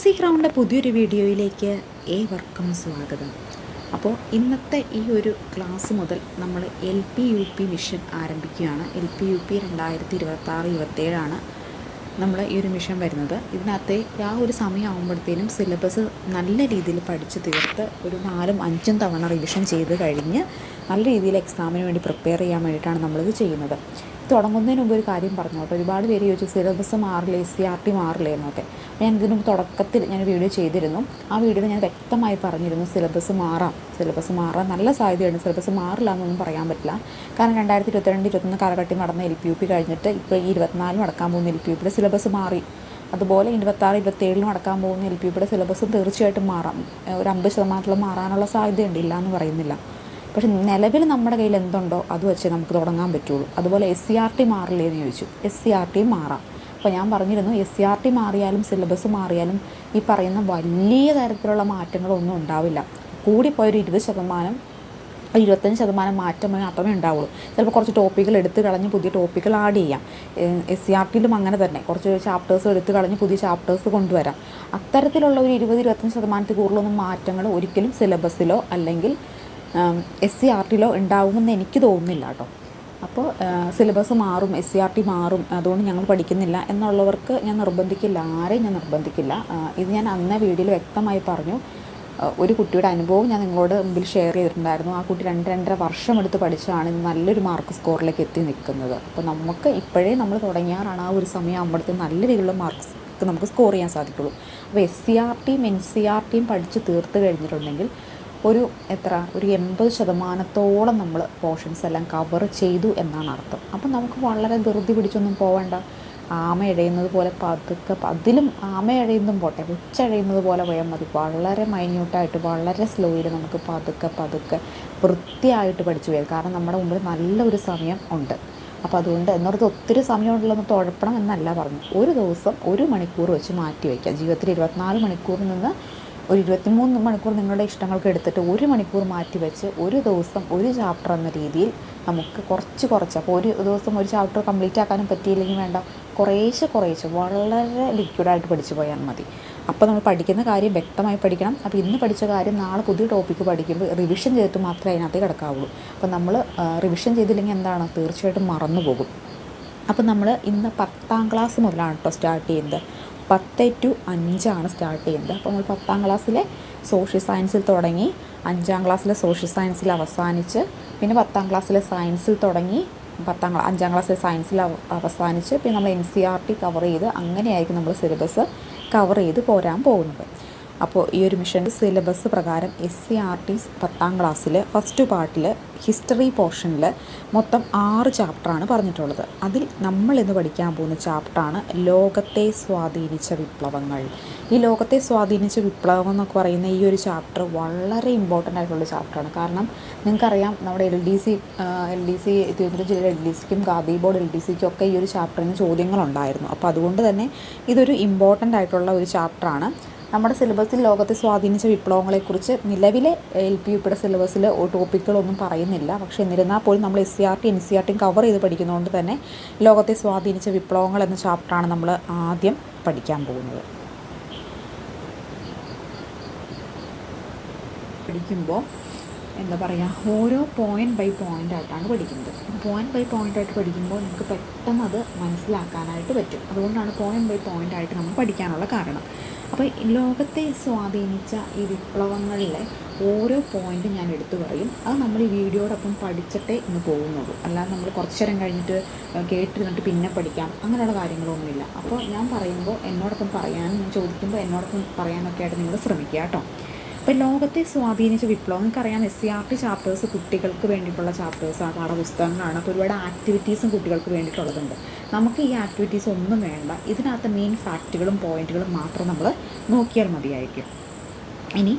C ക്രൗണിന്റെ പുതിയൊരു വീഡിയോയിലേക്ക് ഏവർക്കും സ്വാഗതം. അപ്പോൾ ഇന്നത്തെ ഈ ഒരു ക്ലാസ് മുതൽ നമ്മൾ L P U P mission ആരംഭിക്കുകയാണ്. എൽ പി യു പി രണ്ടായിരത്തി ഇരുപത്താറ് ഇരുപത്തേഴാണ് നമ്മൾ ഈ ഒരു മിഷൻ വരുന്നത്. ഇതിനകത്തെ ആ ഒരു സമയമാകുമ്പോഴത്തേനും സിലബസ് നല്ല രീതിയിൽ പഠിച്ച് തീർത്ത് ഒരു നാലും അഞ്ചും തവണ റിവിഷൻ ചെയ്ത് കഴിഞ്ഞ് നല്ല രീതിയിൽ എക്സാമിന് വേണ്ടി പ്രിപ്പയർ ചെയ്യാൻ വേണ്ടിയിട്ടാണ് നമ്മളിത് ചെയ്യുന്നത്. തുടങ്ങുന്നതിന് മുമ്പ് ഒരു കാര്യം പറഞ്ഞു കേട്ടോ. ഒരുപാട് പേര് ചോദിച്ചു സിലബസ് മാറില്ലേ? സി ആർ ടി മാറില്ലേ? എന്നൊക്കെ. ഞാൻ ഇതിന് തുടക്കത്തിൽ ഞാൻ വീഡിയോ ചെയ്തിരുന്നു. ആ വീഡിയോയിൽ ഞാൻ വ്യക്തമായി പറഞ്ഞിരുന്നു സിലബസ് മാറാം സിലബസ് മാറാൻ നല്ല സാധ്യതയുണ്ട്. സിലബസ് മാറില്ല എന്നൊന്നും പറയാൻ പറ്റില്ല. കാരണം രണ്ടായിരത്തി ഇരുപത്തിരണ്ട് ഇരുപത്തൊന്ന് കാലഘട്ടം നടന്ന എൽ പി യു പി കഴിഞ്ഞിട്ട് ഇപ്പോൾ ഈ ഇരുപത്തിനാലും നടക്കാൻ പോകുന്ന എൽ പി യു പിയുടെ സിലബസ് മാറി. അതുപോലെ ഇരുപത്താറ് ഇരുപത്തേഴിൽ നടക്കാൻ പോകുന്ന എൽ പി യുടെ സിലബസും തീർച്ചയായിട്ടും മാറാം. ഒരു അമ്പത് ശതമാനത്തോളം മാറാനുള്ള സാധ്യതയുണ്ട് ഇല്ല എന്ന് പറയുന്നില്ല. പക്ഷെ നിലവിൽ നമ്മുടെ കയ്യിൽ എന്തുണ്ടോ അത് വെച്ച് നമുക്ക് തുടങ്ങാൻ പറ്റുള്ളൂ. അതുപോലെ എസ് സി ആർ ടി മാറില്ലേ എന്ന് ചോദിച്ചു. എസ് സി ആർ ടി മാറാം. അപ്പോൾ ഞാൻ പറഞ്ഞിരുന്നു എസ് സി ആർ ടി മാറിയാലും സിലബസ് മാറിയാലും ഈ പറയുന്ന വലിയ തരത്തിലുള്ള മാറ്റങ്ങളൊന്നും ഉണ്ടാവില്ല. കൂടിപ്പോയൊരു ഇരുപത് ശതമാനം ഇരുപത്തഞ്ച് ശതമാനം മാറ്റം മാത്രമേ ഉണ്ടാവുള്ളൂ. ചിലപ്പോൾ കുറച്ച് ടോപ്പിക്കുകൾ എടുത്ത് കളഞ്ഞ് പുതിയ ടോപ്പിക്കുകൾ ആഡ് ചെയ്യാം. എസ് സി ആർ ടിയിലും അങ്ങനെ തന്നെ. കുറച്ച് ചാപ്റ്റേഴ്സ് എടുത്ത് കളഞ്ഞ് പുതിയ ചാപ്റ്റേഴ്സ് കൊണ്ടുവരാം. അത്തരത്തിലുള്ള ഒരു ഇരുപത് ഇരുപത്തഞ്ച് ശതമാനത്തിൽ കൂടുതലൊന്നും മാറ്റങ്ങൾ ഒരിക്കലും സിലബസിലോ അല്ലെങ്കിൽ എസ് സി ആർ ടിയിലോ ഉണ്ടാവുമെന്ന് എനിക്ക് തോന്നുന്നില്ല കേട്ടോ. അപ്പോൾ സിലബസ് മാറും എസ് സി ആർ ടി മാറും അതുകൊണ്ട് ഞങ്ങൾ പഠിക്കുന്നില്ല എന്നുള്ളവർക്ക് ഞാൻ നിർബന്ധിക്കില്ല ആരെയും ഞാൻ നിർബന്ധിക്കില്ല. ഇത് ഞാൻ അന്ന വീഡിയോയിൽ വ്യക്തമായി പറഞ്ഞു. ഒരു കുട്ടിയുടെ അനുഭവം ഞാൻ നിങ്ങളോട് മുമ്പിൽ ഷെയർ ചെയ്തിട്ടുണ്ടായിരുന്നു. ആ കുട്ടി രണ്ട് രണ്ടര വർഷം എടുത്ത് പഠിച്ചാണ് നല്ലൊരു മാർക്ക് സ്കോറിലേക്ക് എത്തി നിൽക്കുന്നത്. അപ്പോൾ നമുക്ക് ഇപ്പോഴേ നമ്മൾ തുടങ്ങിയാറാണ് ആ ഒരു സമയം ആകുമ്പോഴത്തേക്കും നല്ല രീതിയിലുള്ള മാർക്സ് നമുക്ക് സ്കോർ ചെയ്യാൻ സാധിക്കുള്ളൂ. അപ്പോൾ എസ് സി ആർ ടിയും എൻ സി ആർ ടിയും പഠിച്ച് തീർത്ത് കഴിഞ്ഞിട്ടുണ്ടെങ്കിൽ ഒരു എത്ര? ഒരു എൺപത് ശതമാനത്തോളം നമ്മൾ പോർഷൻസ് എല്ലാം കവർ ചെയ്തു എന്നാണ് അർത്ഥം. അപ്പം നമുക്ക് വളരെ ധൃതി പിടിച്ചൊന്നും പോവേണ്ട. ആമ എഴയുന്നത് പോലെ പതുക്കെ അതിലും ആമ എഴയുന്നതും പോട്ടെ ഉച്ചഴയുന്നത് പോലെ പോയാൽ മതി. വളരെ മൈന്യൂട്ടായിട്ട് വളരെ സ്ലോയിൽ നമുക്ക് പതുക്കെ പതുക്കെ വൃത്തിയായിട്ട് പഠിച്ചു പോയാൽ കാരണം നമ്മുടെ മുമ്പിൽ നല്ലൊരു സമയം ഉണ്ട്. അപ്പോൾ അതുകൊണ്ട് എന്നോടത്ത് ഒത്തിരി സമയമുള്ളതെന്ന് തുഴപ്പണം എന്നല്ല പറഞ്ഞു. ഒരു ദിവസം ഒരു മണിക്കൂർ വെച്ച് മാറ്റി വയ്ക്കുക ജീവിതത്തിൽ ഇരുപത്തിനാല് മണിക്കൂറിൽ നിന്ന് ഒരു ഇരുപത്തിമൂന്ന് മണിക്കൂർ നിങ്ങളുടെ ഇഷ്ടങ്ങൾക്ക് എടുത്തിട്ട് ഒരു മണിക്കൂർ മാറ്റി വെച്ച് ഒരു ദിവസം ഒരു ചാപ്റ്റർ എന്ന രീതിയിൽ നമുക്ക് കുറച്ച് കുറച്ച് അപ്പോൾ ഒരു ദിവസം ഒരു ചാപ്റ്റർ കംപ്ലീറ്റ് ആക്കാനും പറ്റിയില്ലെങ്കിൽ വേണ്ട. കുറേശ്ശെ കുറേശ്ശെ വളരെ ലിക്വിഡായിട്ട് പഠിച്ചു പോയാൽ മതി. അപ്പോൾ നമ്മൾ പഠിക്കുന്ന കാര്യം വ്യക്തമായി പഠിക്കണം. അപ്പോൾ ഇന്ന് പഠിച്ച കാര്യം നാളെ പുതിയ ടോപ്പിക്ക് പഠിക്കുമ്പോൾ റിവിഷൻ ചെയ്തിട്ട് മാത്രമേ അതിനകത്ത് കിടക്കാവുള്ളൂ. അപ്പോൾ നമ്മൾ റിവിഷൻ ചെയ്തില്ലെങ്കിൽ എന്താണ്? തീർച്ചയായിട്ടും മറന്നു പോകും. അപ്പോൾ നമ്മൾ ഇന്ന് പത്താം ക്ലാസ് മുതലാണ് കേട്ടോ സ്റ്റാർട്ട് ചെയ്യുന്നത്. പത്ത് ടു അഞ്ചാണ് സ്റ്റാർട്ട് ചെയ്യുന്നത്. അപ്പോൾ നമ്മൾ പത്താം ക്ലാസ്സിലെ സോഷ്യൽ സയൻസിൽ തുടങ്ങി അഞ്ചാം ക്ലാസ്സിലെ സോഷ്യൽ സയൻസിൽ അവസാനിച്ച് പിന്നെ പത്താം ക്ലാസ്സിലെ സയൻസിൽ തുടങ്ങി പത്താം ക്ലാ അഞ്ചാം ക്ലാസ്സിലെ സയൻസിൽ അവസാനിച്ച് പിന്നെ നമ്മൾ N C R T cover ചെയ്ത് അങ്ങനെയായിരിക്കും നമ്മൾ സിലബസ് കവർ ചെയ്ത് പോരാൻ പോകുന്നത്. അപ്പോൾ ഈ ഒരു മിഷൻ സിലബസ് പ്രകാരം എസ് സി ആർ ടി പത്താം ക്ലാസ്സിൽ ഫസ്റ്റ് പാർട്ടിൽ ഹിസ്റ്ററി പോർഷനിൽ മൊത്തം ആറ് ചാപ്റ്ററാണ് പറഞ്ഞിട്ടുള്ളത്. അതിൽ നമ്മൾ ഇന്ന് പഠിക്കാൻ പോകുന്ന ചാപ്റ്ററാണ് ലോകത്തെ സ്വാധീനിച്ച വിപ്ലവങ്ങൾ. ഈ ലോകത്തെ സ്വാധീനിച്ച വിപ്ലവം എന്നൊക്കെ പറയുന്ന ഈ ഒരു ചാപ്റ്റർ വളരെ ഇമ്പോർട്ടന്റ് ആയിട്ടുള്ള ചാപ്റ്ററാണ് കാരണം നിങ്ങൾക്കറിയാം നമ്മുടെ L D C L D C Thiruvananthapuram ജില്ലയിലെ എൽ ഡി സിക്കും ഖാദി ബോർഡ് എൽ ഡി സിക്കും ഒക്കെ ഈ ഒരു ചാപ്റ്ററിന് ചോദ്യങ്ങളുണ്ടായിരുന്നു അപ്പോൾ അതുകൊണ്ട് തന്നെ ഇതൊരു ഇമ്പോർട്ടന്റ് ആയിട്ടുള്ള ഒരു ചാപ്റ്ററാണ് നമ്മുടെ സിലബസിൽ ലോകത്തെ സ്വാധീനിച്ച വിപ്ലവങ്ങളെക്കുറിച്ച് നിലവിലെ എൽ പി യുപ്പിയുടെ സിലബസിൽ ടോപ്പിക്കുകളൊന്നും പറയുന്നില്ല. പക്ഷേ എന്നിരുന്നാൽ പോലും നമ്മൾ S C R T N C R ടിയും കവർ ചെയ്ത് പഠിക്കുന്നതുകൊണ്ട് തന്നെ ലോകത്തെ സ്വാധീനിച്ച വിപ്ലവങ്ങൾ എന്ന ചാപ്റ്ററാണ് നമ്മൾ ആദ്യം പഠിക്കാൻ പോകുന്നത്. പഠിക്കുമ്പോൾ എന്താ പറയുക ഓരോ പോയിന്റ് ബൈ പോയിന്റ് ആയിട്ടാണ് പഠിക്കുന്നത്. പോയിന്റ് ബൈ പോയിന്റ് ആയിട്ട് പഠിക്കുമ്പോൾ നമുക്ക് പെട്ടെന്ന് അത് മനസ്സിലാക്കാനായിട്ട് പറ്റും. അതുകൊണ്ടാണ് പോയിന്റ് ബൈ പോയിന്റ് ആയിട്ട് നമ്മൾ പഠിക്കാനുള്ള കാരണം. അപ്പോൾ ലോകത്തെ സ്വാധീനിച്ച ഈ വിപ്ലവങ്ങളിലെ ഓരോ പോയിന്റും ഞാൻ എടുത്തു പറയും. അത് നമ്മൾ ഈ വീഡിയോടൊപ്പം പഠിച്ചിട്ടേ ഇന്ന് പോകുന്നുള്ളൂ. അല്ലാതെ നമ്മൾ കുറച്ച് നേരം കഴിഞ്ഞിട്ട് കേട്ടിരുന്നിട്ട് പിന്നെ പഠിക്കാം. അങ്ങനെയുള്ള കാര്യങ്ങളൊന്നുമില്ല. അപ്പോൾ ഞാൻ പറയുമ്പോൾ എന്നോടൊപ്പം പറയാൻ ചോദിക്കുമ്പോൾ എന്നോടൊപ്പം പറയാനൊക്കെ ആയിട്ട് നിങ്ങൾ ശ്രമിക്കുക കേട്ടോ. അപ്പോൾ ലോകത്തെ സ്വാധീനിച്ച വിപ്ലവം. നിങ്ങൾക്കറിയാം S C R T chapters കുട്ടികൾക്ക് വേണ്ടിയിട്ടുള്ള ചാപ്റ്റേഴ്സാണ് പാഠപുസ്തകങ്ങളാണ് അപ്പോൾ ഒരുപാട് ആക്ടിവിറ്റീസും കുട്ടികൾക്ക് വേണ്ടിയിട്ടുള്ളതുണ്ട്. നമുക്ക് ഈ ആക്ടിവിറ്റീസ് ഒന്നും വേണ്ട. ഇതിനകത്ത് മെയിൻ ഫാക്റ്റുകളും പോയിന്റുകളും മാത്രം നമ്മൾ നോക്കിയാൽ മതിയായിരിക്കും. ഇനി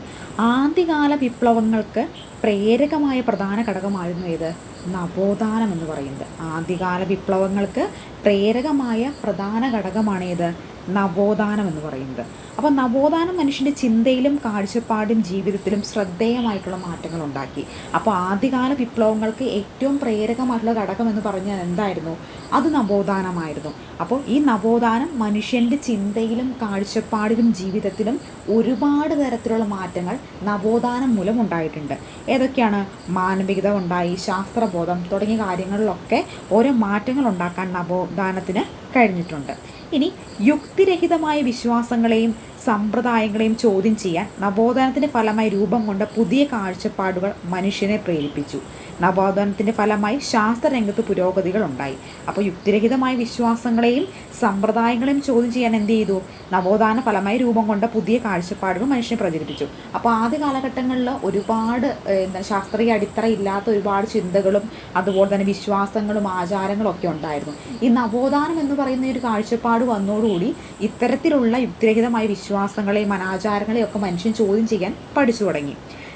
ആദ്യകാല വിപ്ലവങ്ങൾക്ക് പ്രേരകമായ പ്രധാന ഘടകമായിരുന്നു ഏത്? നവോത്ഥാനം എന്ന് പറയുന്നത്. ആദ്യകാല വിപ്ലവങ്ങൾക്ക് പ്രേരകമായ പ്രധാന ഘടകമാണ് ഏത്? നവോത്ഥാനം എന്ന് പറയുന്നത്. അപ്പോൾ നവോത്ഥാനം മനുഷ്യന്റെ ചിന്തയിലും കാഴ്ചപ്പാടും ജീവിതത്തിലും ശ്രദ്ധേയമായിട്ടുള്ള മാറ്റങ്ങൾ ഉണ്ടാക്കി. അപ്പോൾ ആദ്യകാല വിപ്ലവങ്ങൾക്ക് ഏറ്റവും പ്രേരകമായിട്ടുള്ള ഘടകം എന്ന് പറഞ്ഞാൽ എന്തായിരുന്നു? അത് നവോത്ഥാനമായിരുന്നു. അപ്പോൾ ഈ നവോത്ഥാനം മനുഷ്യന്റെ ചിന്തയിലും കാഴ്ചപ്പാടിലും ജീവിതത്തിലും ഒരുപാട് തരത്തിലുള്ള മാറ്റങ്ങൾ നവോത്ഥാനം മൂലം ഉണ്ടായിട്ടുണ്ട്. ഏതൊക്കെയാണ്? മാനവികത ഉണ്ടായി ശാസ്ത്രബോധം തുടങ്ങിയ കാര്യങ്ങളിലൊക്കെ ഓരോ മാറ്റങ്ങൾ ഉണ്ടാക്കാൻ നവോത്ഥാനത്തിന് കഴിഞ്ഞിട്ടുണ്ട്. ഇനി യുക്തിരഹിതമായ വിശ്വാസങ്ങളെയും സമ്പ്രദായങ്ങളെയും ചോദ്യം ചെയ്യാൻ നവോത്ഥാനത്തിന്റെ ഫലമായി രൂപം കൊണ്ട പുതിയ കാഴ്ചപ്പാടുകൾ മനുഷ്യനെ പ്രേരിപ്പിച്ചു. നവോത്ഥാനത്തിന്റെ ഫലമായി ശാസ്ത്രരംഗത്ത് പുരോഗതികൾ ഉണ്ടായി അപ്പോൾ യുക്തിരഹിതമായ വിശ്വാസങ്ങളെയും സമ്പ്രദായങ്ങളെയും ചോദ്യം ചെയ്യാൻ എന്ത് ചെയ്തു? നവോത്ഥാന ഫലമായി രൂപം കൊണ്ട പുതിയ കാഴ്ചപ്പാടുകൾ മനുഷ്യനെ പ്രചരിപ്പിച്ചു. അപ്പോൾ ആദ്യ കാലഘട്ടങ്ങളിൽ ഒരുപാട് എന്താ ശാസ്ത്രീയ അടിത്തറ ഇല്ലാത്ത ഒരുപാട് ചിന്തകളും അതുപോലെ തന്നെ വിശ്വാസങ്ങളും ആചാരങ്ങളും ഒക്കെ ഉണ്ടായിരുന്നു. ഈ നവോത്ഥാനം എന്ന് പറയുന്ന ഒരു കാഴ്ചപ്പാട് വന്നതോടുകൂടി ഇത്തരത്തിലുള്ള യുക്തിരഹിതമായ വിശ്വാസങ്ങളെയും അനാചാരങ്ങളെയും ഒക്കെ മനുഷ്യൻ ചോദ്യം ചെയ്യാൻ പഠിച്ചു തുടങ്ങി.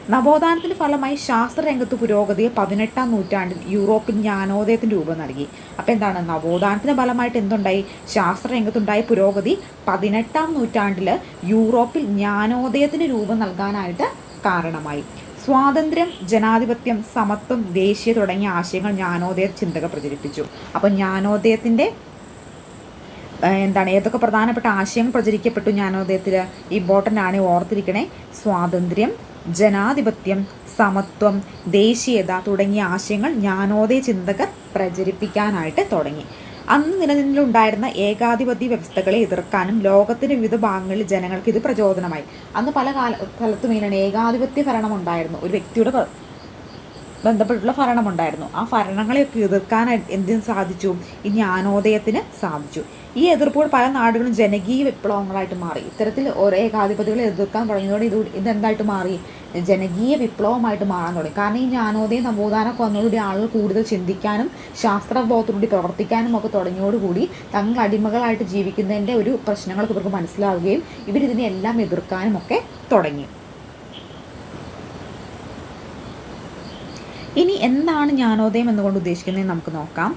നവോത്ഥാനത്തിന്റെ ഫലമായി ശാസ്ത്രരംഗത്ത് പുരോഗതിയെ പതിനെട്ടാം നൂറ്റാണ്ടിൽ യൂറോപ്പിൽ ജ്ഞാനോദയത്തിന് രൂപം നൽകി. അപ്പോൾ എന്താണ്? നവോത്ഥാനത്തിന്റെ ഫലമായിട്ട് എന്തുണ്ടായി? ശാസ്ത്രരംഗത്തുണ്ടായ പുരോഗതി പതിനെട്ടാം നൂറ്റാണ്ടിൽ യൂറോപ്പിൽ ജ്ഞാനോദയത്തിന് രൂപം നൽകാനായിട്ട് കാരണമായി. സ്വാതന്ത്ര്യം ജനാധിപത്യം സമത്വം ദേശീയ തുടങ്ങിയ ആശയങ്ങൾ ജ്ഞാനോദയ ചിന്തകൾ പ്രചരിപ്പിച്ചു. അപ്പോൾ ജ്ഞാനോദയത്തിന്റെ എന്താണ്? ഏതൊക്കെ പ്രധാനപ്പെട്ട ആശയങ്ങൾ പ്രചരിക്കപ്പെട്ടു ജ്ഞാനോദയത്തിൽ ഇമ്പോർട്ടന്റ് ആണ് ഓർത്തിരിക്കണേ. സ്വാതന്ത്ര്യം ജനാധിപത്യം സമത്വം ദേശീയത തുടങ്ങിയ ആശയങ്ങൾ ജ്ഞാനോദയ ചിന്തകർ പ്രചരിപ്പിക്കാനായിട്ട് തുടങ്ങി. അന്ന് നിലനിന്നിലുണ്ടായിരുന്ന ഏകാധിപത്യ വ്യവസ്ഥകളെ എതിർക്കാനും ലോകത്തിന്റെ വിവിധ ഭാഗങ്ങളിൽ ജനങ്ങൾക്ക് ഇത് പ്രചോദനമായി. അന്ന് പല കാല സ്ഥലത്തും ഇങ്ങനെ ഏകാധിപത്യ ഭരണം ഉണ്ടായിരുന്നു. ഒരു വ്യക്തിയുടെ ബന്ധപ്പെട്ടുള്ള ഭരണമുണ്ടായിരുന്നു. ആ ഭരണങ്ങളെയൊക്കെ എതിർക്കാൻ എന്തിനു സാധിച്ചു. ഈ ജ്ഞാനോദയത്തിന് സാധിച്ചു. ഈ എതിർപ്പുകൾ പല നാടുകളും ജനകീയ വിപ്ലവങ്ങളായിട്ട് മാറി. ഇത്തരത്തിൽ ഓരോ ഏകാധിപതികളെ എതിർക്കാൻ തുടങ്ങിയതോടെ ഇത് ഇതെന്തായിട്ട് മാറി? ജനകീയ വിപ്ലവമായിട്ട് മാറാൻ തുടങ്ങി. കാരണം ഈ ജ്ഞാനോദയം നവോത്ഥാനമൊക്കെ വന്നതോടുകൂടി ആളുകൾ കൂടുതൽ ചിന്തിക്കാനും ശാസ്ത്രബോധത്തോടുകൂടി പ്രവർത്തിക്കാനും ഒക്കെ തുടങ്ങിയോടുകൂടി തങ്ങൾ അടിമകളായിട്ട് ജീവിക്കുന്നതിന്റെ ഒരു പ്രശ്നങ്ങളൊക്കെ ഇവർക്ക് മനസ്സിലാവുകയും ഇവരിതിനെല്ലാം എതിർക്കാനും ഒക്കെ തുടങ്ങി. ഇനി എന്താണ് ജ്ഞാനോദയം എന്നുകൊണ്ട് ഉദ്ദേശിക്കുന്നത് നമുക്ക് നോക്കാം.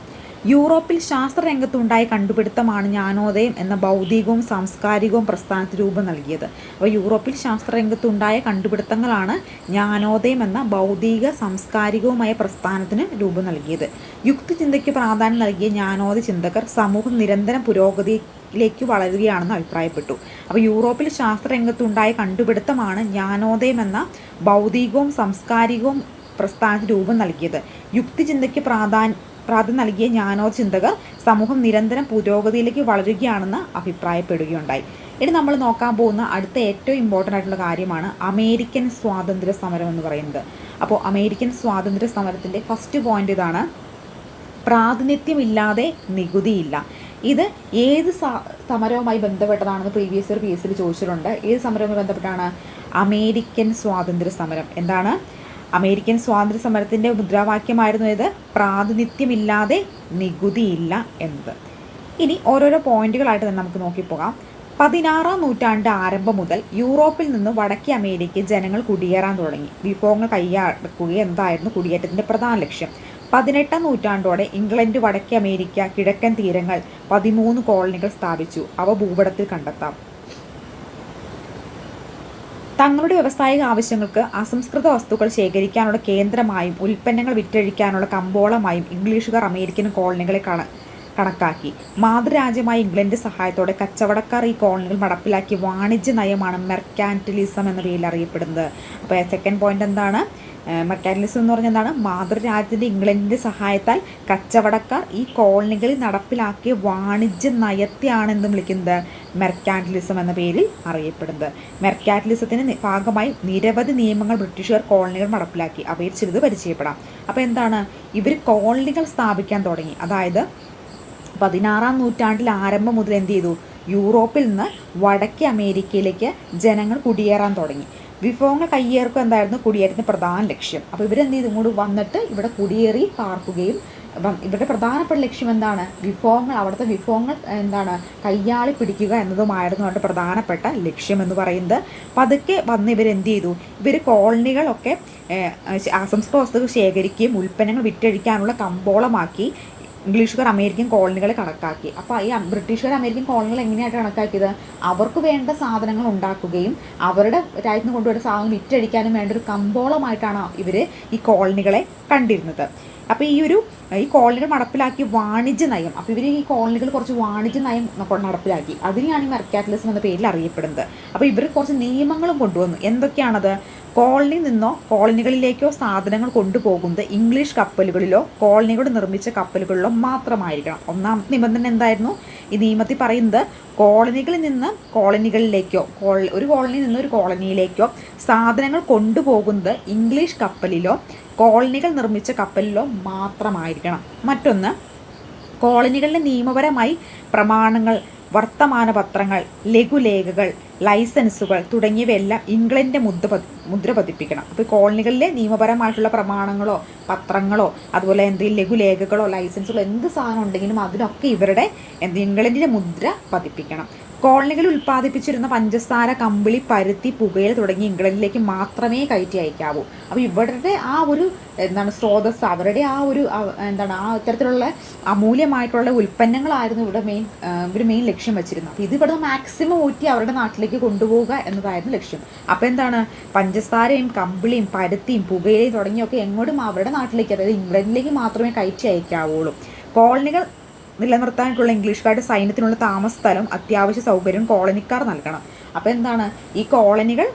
യൂറോപ്പിൽ ശാസ്ത്രരംഗത്തുണ്ടായ കണ്ടുപിടുത്തമാണ് ജ്ഞാനോദയം എന്ന ഭൗതികവും സാംസ്കാരികവും പ്രസ്ഥാനത്തിന് രൂപം നൽകിയത്. അപ്പോൾ യൂറോപ്പിൽ ശാസ്ത്രരംഗത്തുണ്ടായ കണ്ടുപിടുത്തങ്ങളാണ് ജ്ഞാനോദയം എന്ന ഭൗതിക സാംസ്കാരികവുമായ പ്രസ്ഥാനത്തിന് രൂപം നൽകിയത്. യുക്തിചിന്തയ്ക്ക് പ്രാധാന്യം നൽകിയ ജ്ഞാനോദയ ചിന്തകർ സമൂഹം നിരന്തരം പുരോഗതി ിലേക്ക് വളരുകയാണെന്ന് അഭിപ്രായപ്പെട്ടു. അപ്പോൾ യൂറോപ്പിൽ ശാസ്ത്രരംഗത്തുണ്ടായ കണ്ടുപിടുത്തമാണ് ജ്ഞാനോദയം എന്ന ഭൗതികവും സാംസ്കാരികവും പ്രസ്ഥാനത്തിന് രൂപം നൽകിയത്. യുക്തിചിന്തയ്ക്ക് പ്രാധാന്യം പ്രാധാന്യം നൽകിയ ജ്ഞാനോ ചിന്തകർ സമൂഹം നിരന്തരം പുരോഗതിയിലേക്ക് വളരുകയാണെന്ന് അഭിപ്രായപ്പെടുകയുണ്ടായി. ഇനി നമ്മൾ നോക്കാൻ പോകുന്ന അടുത്ത ഏറ്റവും ഇമ്പോർട്ടന്റ് ആയിട്ടുള്ള കാര്യമാണ് അമേരിക്കൻ സ്വാതന്ത്ര്യ സമരം എന്ന് പറയുന്നത്. അപ്പോൾ അമേരിക്കൻ സ്വാതന്ത്ര്യ സമരത്തിന്റെ ഫസ്റ്റ് പോയിന്റ് ഇതാണ് പ്രാതിനിധ്യമില്ലാതെ നികുതിയില്ല. ഇത് ഏത് സമരവുമായി ബന്ധപ്പെട്ടതാണെന്ന് പ്രീവിയസ് ഇയർ പി എസ് ചോദിച്ചിട്ടുണ്ട്. ഏത് സമരവുമായി ബന്ധപ്പെട്ടാണ് അമേരിക്കൻ സ്വാതന്ത്ര്യ സമരം? എന്താണ്? അമേരിക്കൻ സ്വാതന്ത്ര്യ സമരത്തിന്റെ മുദ്രാവാക്യമായിരുന്നു ഇത് പ്രാതിനിധ്യമില്ലാതെ നികുതിയില്ല എന്നത്. ഇനി ഓരോരോ പോയിന്റുകളായിട്ട് തന്നെ നമുക്ക് നോക്കിപ്പോകാം പതിനാറാം നൂറ്റാണ്ട് ആരംഭം മുതൽ യൂറോപ്പിൽ നിന്ന് വടക്കേ അമേരിക്കയിൽ ജനങ്ങൾ കുടിയേറാൻ തുടങ്ങി. വിഭവങ്ങൾ കൈയടക്കുക എന്നതായിരുന്നു കുടിയേറ്റത്തിന്റെ പ്രധാന ലക്ഷ്യം. പതിനെട്ടാം നൂറ്റാണ്ടോടെ ഇംഗ്ലണ്ട് വടക്കേ അമേരിക്ക കിഴക്കൻ തീരങ്ങൾ പതിമൂന്ന് കോളനികൾ സ്ഥാപിച്ചു. അവ ഭൂപടത്തിൽ കണ്ടെത്താം. തങ്ങളുടെ വ്യവസായിക ആവശ്യങ്ങൾക്ക് അസംസ്കൃത വസ്തുക്കൾ ശേഖരിക്കാനുള്ള കേന്ദ്രമായും ഉൽപ്പന്നങ്ങൾ വിറ്റഴിക്കാനുള്ള കമ്പോളമായും ഇംഗ്ലീഷുകാർ അമേരിക്കൻ കോളനികളെ കണ കണക്കാക്കി. മാതൃരാജ്യമായ ഇംഗ്ലണ്ട് സഹായത്തോടെ കച്ചവടക്കാർ ഈ കോളനികൾ നടപ്പിലാക്കിയ വാണിജ്യ നയമാണ് മെർക്കാന്റലിസം എന്ന പേരിൽ അറിയപ്പെടുന്നത്. അപ്പോൾ സെക്കൻഡ് പോയിന്റ് എന്താണ്? മെക്കാനിസം എന്ന് പറഞ്ഞാൽ എന്താണ്? മാതൃരാജ്യത്തിന്റെ ഇംഗ്ലണ്ടിന്റെ സഹായത്താൽ കച്ചവടക്കാർ ഈ കോളനികളിൽ നടപ്പിലാക്കിയ വാണിജ്യ നയത്തെയാണ് എന്ത് വിളിക്കുന്നത്. മെർക്കാന്റലിസം എന്ന പേരിൽ അറിയപ്പെടുന്നത്. മെർക്കാന്റലിസത്തിന് ഭാഗമായി നിരവധി നിയമങ്ങൾ ബ്രിട്ടീഷുകാർ കോളനികൾ നടപ്പിലാക്കി. അവയിൽ ചിലത് പരിചയപ്പെടാം. അപ്പോൾ എന്താണ്? ഇവർ കോളനികൾ സ്ഥാപിക്കാൻ തുടങ്ങി. അതായത് പതിനാറാം നൂറ്റാണ്ടിൽ ആരംഭം മുതൽ എന്ത് ചെയ്തു? യൂറോപ്പിൽ നിന്ന് വടക്കേ അമേരിക്കയിലേക്ക് ജനങ്ങൾ കുടിയേറാൻ തുടങ്ങി. വിഭവങ്ങൾ കയ്യേർക്കും എന്തായിരുന്നു? കുടിയേറ്റത്തിന്റെ പ്രധാന ലക്ഷ്യം. അപ്പോൾ ഇവരെന്ത് ചെയ്തു? ഇങ്ങോട്ട് വന്നിട്ട് ഇവിടെ കുടിയേറി പാർക്കുകയും അപ്പം ഇവരുടെ പ്രധാനപ്പെട്ട ലക്ഷ്യം എന്താണ്? വിഭവങ്ങൾ അവിടുത്തെ വിഭവങ്ങൾ എന്താണ്? കയ്യാളി പിടിക്കുക എന്നതുമായിരുന്നു അവരുടെ പ്രധാനപ്പെട്ട ലക്ഷ്യം എന്ന് പറയുന്നത്. പതുക്കെ വന്ന് എന്ത് ചെയ്തു? ഇവർ കോളനികളൊക്കെ അസംസ്കൃത വസ്തുക്കൾ ശേഖരിക്കുകയും ഉൽപ്പന്നങ്ങൾ വിറ്റഴിക്കാനുള്ള കമ്പോളമാക്കി ഇംഗ്ലീഷുകാർ അമേരിക്കൻ കോളനികളെ കണക്കാക്കി. അപ്പോൾ ഈ ബ്രിട്ടീഷുകാർ അമേരിക്കൻ കോളനികൾ എങ്ങനെയായിട്ട് കണക്കാക്കിയത്? അവർക്ക് വേണ്ട സാധനങ്ങൾ ഉണ്ടാക്കുകയും അവരുടെ രാജ്യത്ത് കൊണ്ടുവരുന്ന സാധനം വിറ്റഴിക്കാനും വേണ്ട ഒരു കമ്പോളമായിട്ടാണ് ഇവർ ഈ കോളനികളെ കണ്ടിരുന്നത്. അപ്പോൾ ഈ ഒരു ഈ കോളനികൾ നടപ്പിലാക്കിയ വാണിജ്യ നയം. അപ്പോൾ ഇവർ ഈ കോളനികൾ കുറച്ച് വാണിജ്യ നയം നടപ്പിലാക്കി. അതിനെയാണ് ഈ മെർക്കാറ്റലിസം എന്ന പേരിൽ അറിയപ്പെടുന്നത്. അപ്പോൾ ഇവർ കുറച്ച് നിയമങ്ങളും കൊണ്ടുവന്നു. എന്തൊക്കെയാണത്? കോളനി നിന്നോ കോളനികളിലേക്കോ സാധനങ്ങൾ കൊണ്ടുപോകുന്നത് ഇംഗ്ലീഷ് കപ്പലുകളിലോ കോളനികൾ നിർമ്മിച്ച കപ്പലുകളിലോ മാത്രമായിരിക്കണം. ഒന്നാമത്തെ നിബന്ധന എന്തായിരുന്നു? ഈ നിയമത്തിൽ പറയുന്നത് കോളനികളിൽ നിന്ന് കോളനികളിലേക്കോ കോൾ ഒരു കോളനിയിൽ നിന്ന് ഒരു കോളനിയിലേക്കോ സാധനങ്ങൾ കൊണ്ടുപോകുന്നത് ഇംഗ്ലീഷ് കപ്പലിലോ കോളനികൾ നിർമ്മിച്ച കപ്പലിലോ മാത്രമായിരിക്കണം. മറ്റൊന്ന് കോളനികളിലെ നിയമപരമായി പ്രമാണങ്ങൾ വർത്തമാനപത്രങ്ങൾ ലഘുലേഖകൾ ലൈസൻസുകൾ തുടങ്ങിയവയെല്ലാം ഇംഗ്ലണ്ടിന്റെ മുദ്ര മുദ്ര പതിപ്പിക്കണം. അപ്പോൾ കോളനികളിലെ നിയമപരമായിട്ടുള്ള പ്രമാണങ്ങളോ പത്രങ്ങളോ അതുപോലെ എന്തെങ്കിലും ലഘുലേഖകളോ ലൈസൻസുകളോ എന്ത് സാധനം ഉണ്ടെങ്കിലും അതിനൊക്കെ ഇവരുടെ എന്ത് ഇംഗ്ലണ്ടിന്റെ മുദ്ര പതിപ്പിക്കണം. കോളനികളിൽ ഉൽപ്പാദിപ്പിച്ചിരുന്ന പഞ്ചസാര കമ്പിളി പരുത്തി പുകയിൽ തുടങ്ങി ഇംഗ്ലണ്ടിലേക്ക് മാത്രമേ കയറ്റി അയക്കാവൂ. അപ്പോൾ ഇവരുടെ ആ ഒരു എന്താണ് സ്രോതസ് അവരുടെ ആ ഒരു എന്താണ് ആ ഇത്തരത്തിലുള്ള അമൂല്യമായിട്ടുള്ള ഉൽപ്പന്നങ്ങളായിരുന്നു ഇവിടെ മെയിൻ ഒരു മെയിൻ ലക്ഷ്യം വെച്ചിരുന്നത്. അപ്പോൾ ഇത് ഇവിടെ മാക്സിമം ഊറ്റി അവരുടെ നാട്ടിലേക്ക് കൊണ്ടുപോവുക എന്നതായിരുന്നു ലക്ഷ്യം. അപ്പോൾ എന്താണ് പഞ്ചസാരയും കമ്പിളിയും പരുത്തിയും പുകയിലയും തുടങ്ങിയൊക്കെ എങ്ങോട്ടും അവരുടെ നാട്ടിലേക്ക് അതായത് ഇംഗ്ലണ്ടിലേക്ക് മാത്രമേ കയറ്റി അയക്കാവുള്ളൂ. കോളനികൾ നിലനിർത്താനായിട്ടുള്ള ഇംഗ്ലീഷുകാരുടെ സൈന്യത്തിനുള്ള താമസ സ്ഥലം അത്യാവശ്യ സൗകര്യം കോളനിക്കാർ നൽകണം. അപ്പോൾ എന്താണ്? ഈ കോളനികൾ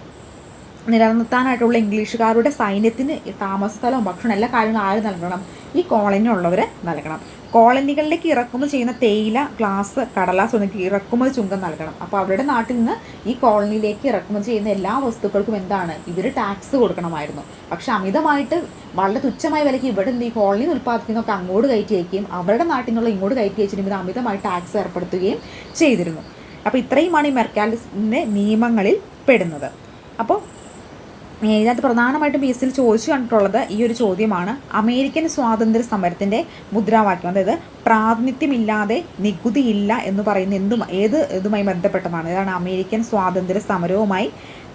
നിലനിർത്താനായിട്ടുള്ള ഇംഗ്ലീഷുകാരുടെ സൈന്യത്തിന് ഈ താമസ സ്ഥലവും ഭക്ഷണം എല്ലാ കാര്യങ്ങളും ആര് നൽകണം? ഈ കോളനി ഉള്ളവർ നൽകണം. കോളനികളിലേക്ക് ഇറക്കുമതി ചെയ്യുന്ന തേയില ഗ്ലാസ് കടലാസ് തുടങ്ങി ഇറക്കുമതി ചുങ്കം നൽകണം. അപ്പോൾ അവരുടെ നാട്ടിൽ നിന്ന് ഈ കോളനിയിലേക്ക് ഇറക്കുമതി ചെയ്യുന്ന എല്ലാ വസ്തുക്കൾക്കും എന്താണ്? ഇവർ ടാക്സ് കൊടുക്കണമായിരുന്നു. പക്ഷെ അമിതമായിട്ട് വളരെ തുച്ഛമായ വിലയ്ക്ക് ഇവിടെ നിന്ന് ഈ കോളനിയിൽ ഉൽപ്പാദിപ്പിക്കുന്നൊക്കെ അങ്ങോട്ട് കയറ്റി അയക്കുകയും അവരുടെ നാട്ടിൽ നിന്നുള്ള ഇങ്ങോട്ട് കയറ്റി അയച്ചിട്ട് ഇവർ അമിതമായി ടാക്സ് ഏർപ്പെടുത്തുകയും ചെയ്തിരുന്നു. അപ്പോൾ ഇത്രയുമാണ് ഈ മെർക്കാലിസിന്റെ നിയമങ്ങളിൽ പെടുന്നത്. അപ്പോൾ ഇതിനകത്ത് പ്രധാനമായിട്ടും പി എസ് സിയിൽ ചോദിച്ചു കണ്ടിട്ടുള്ളത് ഈ ഒരു ചോദ്യമാണ്. അമേരിക്കൻ സ്വാതന്ത്ര്യ സമരത്തിന്റെ മുദ്രാവാക്യം അതായത് പ്രാതിനിധ്യമില്ലാതെ നികുതിയില്ല എന്ന് പറയുന്ന എന്തും ഏത് ഇതുമായി ബന്ധപ്പെട്ടതാണ്? ഇതാണ് അമേരിക്കൻ സ്വാതന്ത്ര്യ സമരവുമായി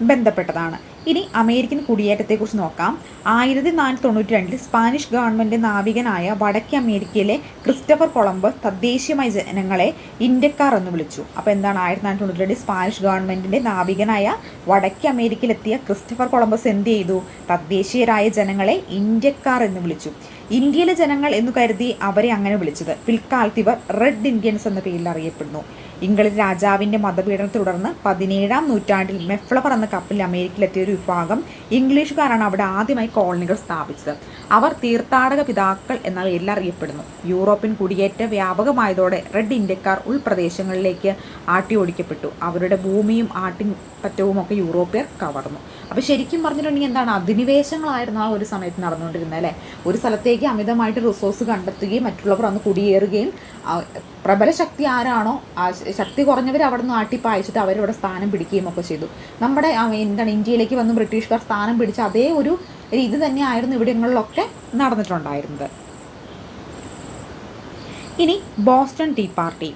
ബന്ധപ്പെട്ടതാണ്. ഇനി അമേരിക്കൻ കുടിയേറ്റത്തെക്കുറിച്ച് നോക്കാം. ആയിരത്തി നാനൂറ്റി തൊണ്ണൂറ്റി രണ്ടിൽ സ്പാനിഷ് ഗവൺമെന്റ് നാവികനായ വടക്കേ അമേരിക്കയിലെ ക്രിസ്റ്റഫർ കൊളംബസ് തദ്ദേശീയമായ ജനങ്ങളെ ഇന്ത്യക്കാർ എന്ന് വിളിച്ചു. അപ്പോൾ എന്താണ് ആയിരത്തി നാനൂറ്റി തൊണ്ണൂറ്റി രണ്ടിൽ സ്പാനിഷ് ഗവൺമെന്റിന്റെ നാവികനായ വടക്കേ അമേരിക്കയിലെത്തിയ ക്രിസ്റ്റഫർ കൊളംബസ് എന്ത് ചെയ്തു? തദ്ദേശീയരായ ജനങ്ങളെ ഇന്ത്യക്കാർ എന്ന് വിളിച്ചു. ഇന്ത്യയിലെ ജനങ്ങൾ എന്ന് കരുതി അവരെ അങ്ങനെ വിളിച്ചത്. പിൽക്കാലത്ത് ഇവർ റെഡ് ഇന്ത്യൻസ് എന്ന പേരിൽ അറിയപ്പെടുന്നു. ഇംഗ്ലണ്ട് രാജാവിന്റെ മതപീഡനത്തെ തുടർന്ന് പതിനേഴാം നൂറ്റാണ്ടിൽ മെഫ്ലവർ എന്ന കപ്പലിൽ അമേരിക്കയിലെത്തിയ ഒരു വിഭാഗം ഇംഗ്ലീഷുകാരാണ് അവിടെ ആദ്യമായി കോളനികൾ സ്ഥാപിച്ചത്. അവർ തീർത്ഥാടക പിതാക്കൾ എന്ന പേരിൽ അറിയപ്പെടുന്നു. യൂറോപ്യൻ കുടിയേറ്റ വ്യാപകമായതോടെ റെഡ് ഇന്ത്യക്കാർ ഉൾപ്രദേശങ്ങളിലേക്ക് ആട്ടി ഓടിക്കപ്പെട്ടു അവരുടെ ഭൂമിയും ആട്ടിൻപറ്റവും ഒക്കെ യൂറോപ്യർ കവർന്നു. അപ്പോൾ ശരിക്കും പറഞ്ഞിട്ടുണ്ടെങ്കിൽ എന്താണ് അധിനിവേശങ്ങളായിരുന്നു ആ ഒരു സമയത്ത് നടന്നുകൊണ്ടിരുന്നത് അല്ലേ? ഒരു സ്ഥലത്തേക്ക് അമിതമായിട്ട് റിസോഴ്സ് കണ്ടെത്തുകയും മറ്റുള്ളവർ അന്ന് കുടിയേറുകയും പ്രബല ശക്തി ആരാണോ ആ ശക്തി കുറഞ്ഞവർ അവിടെ നിന്ന് ആട്ടിപ്പായച്ചിട്ട് അവരവിടെ സ്ഥാനം പിടിക്കുകയും ഒക്കെ ചെയ്തു. നമ്മുടെ എന്താണ് ഇന്ത്യയിലേക്ക് വന്ന് ബ്രിട്ടീഷുകാർ സ്ഥാനം പിടിച്ച അതേ ഒരു രീതി തന്നെയായിരുന്നു ഇവിടങ്ങളിലൊക്കെ നടന്നിട്ടുണ്ടായിരുന്നത്. ഇനി ബോസ്റ്റൺ ടീ പാർട്ടി.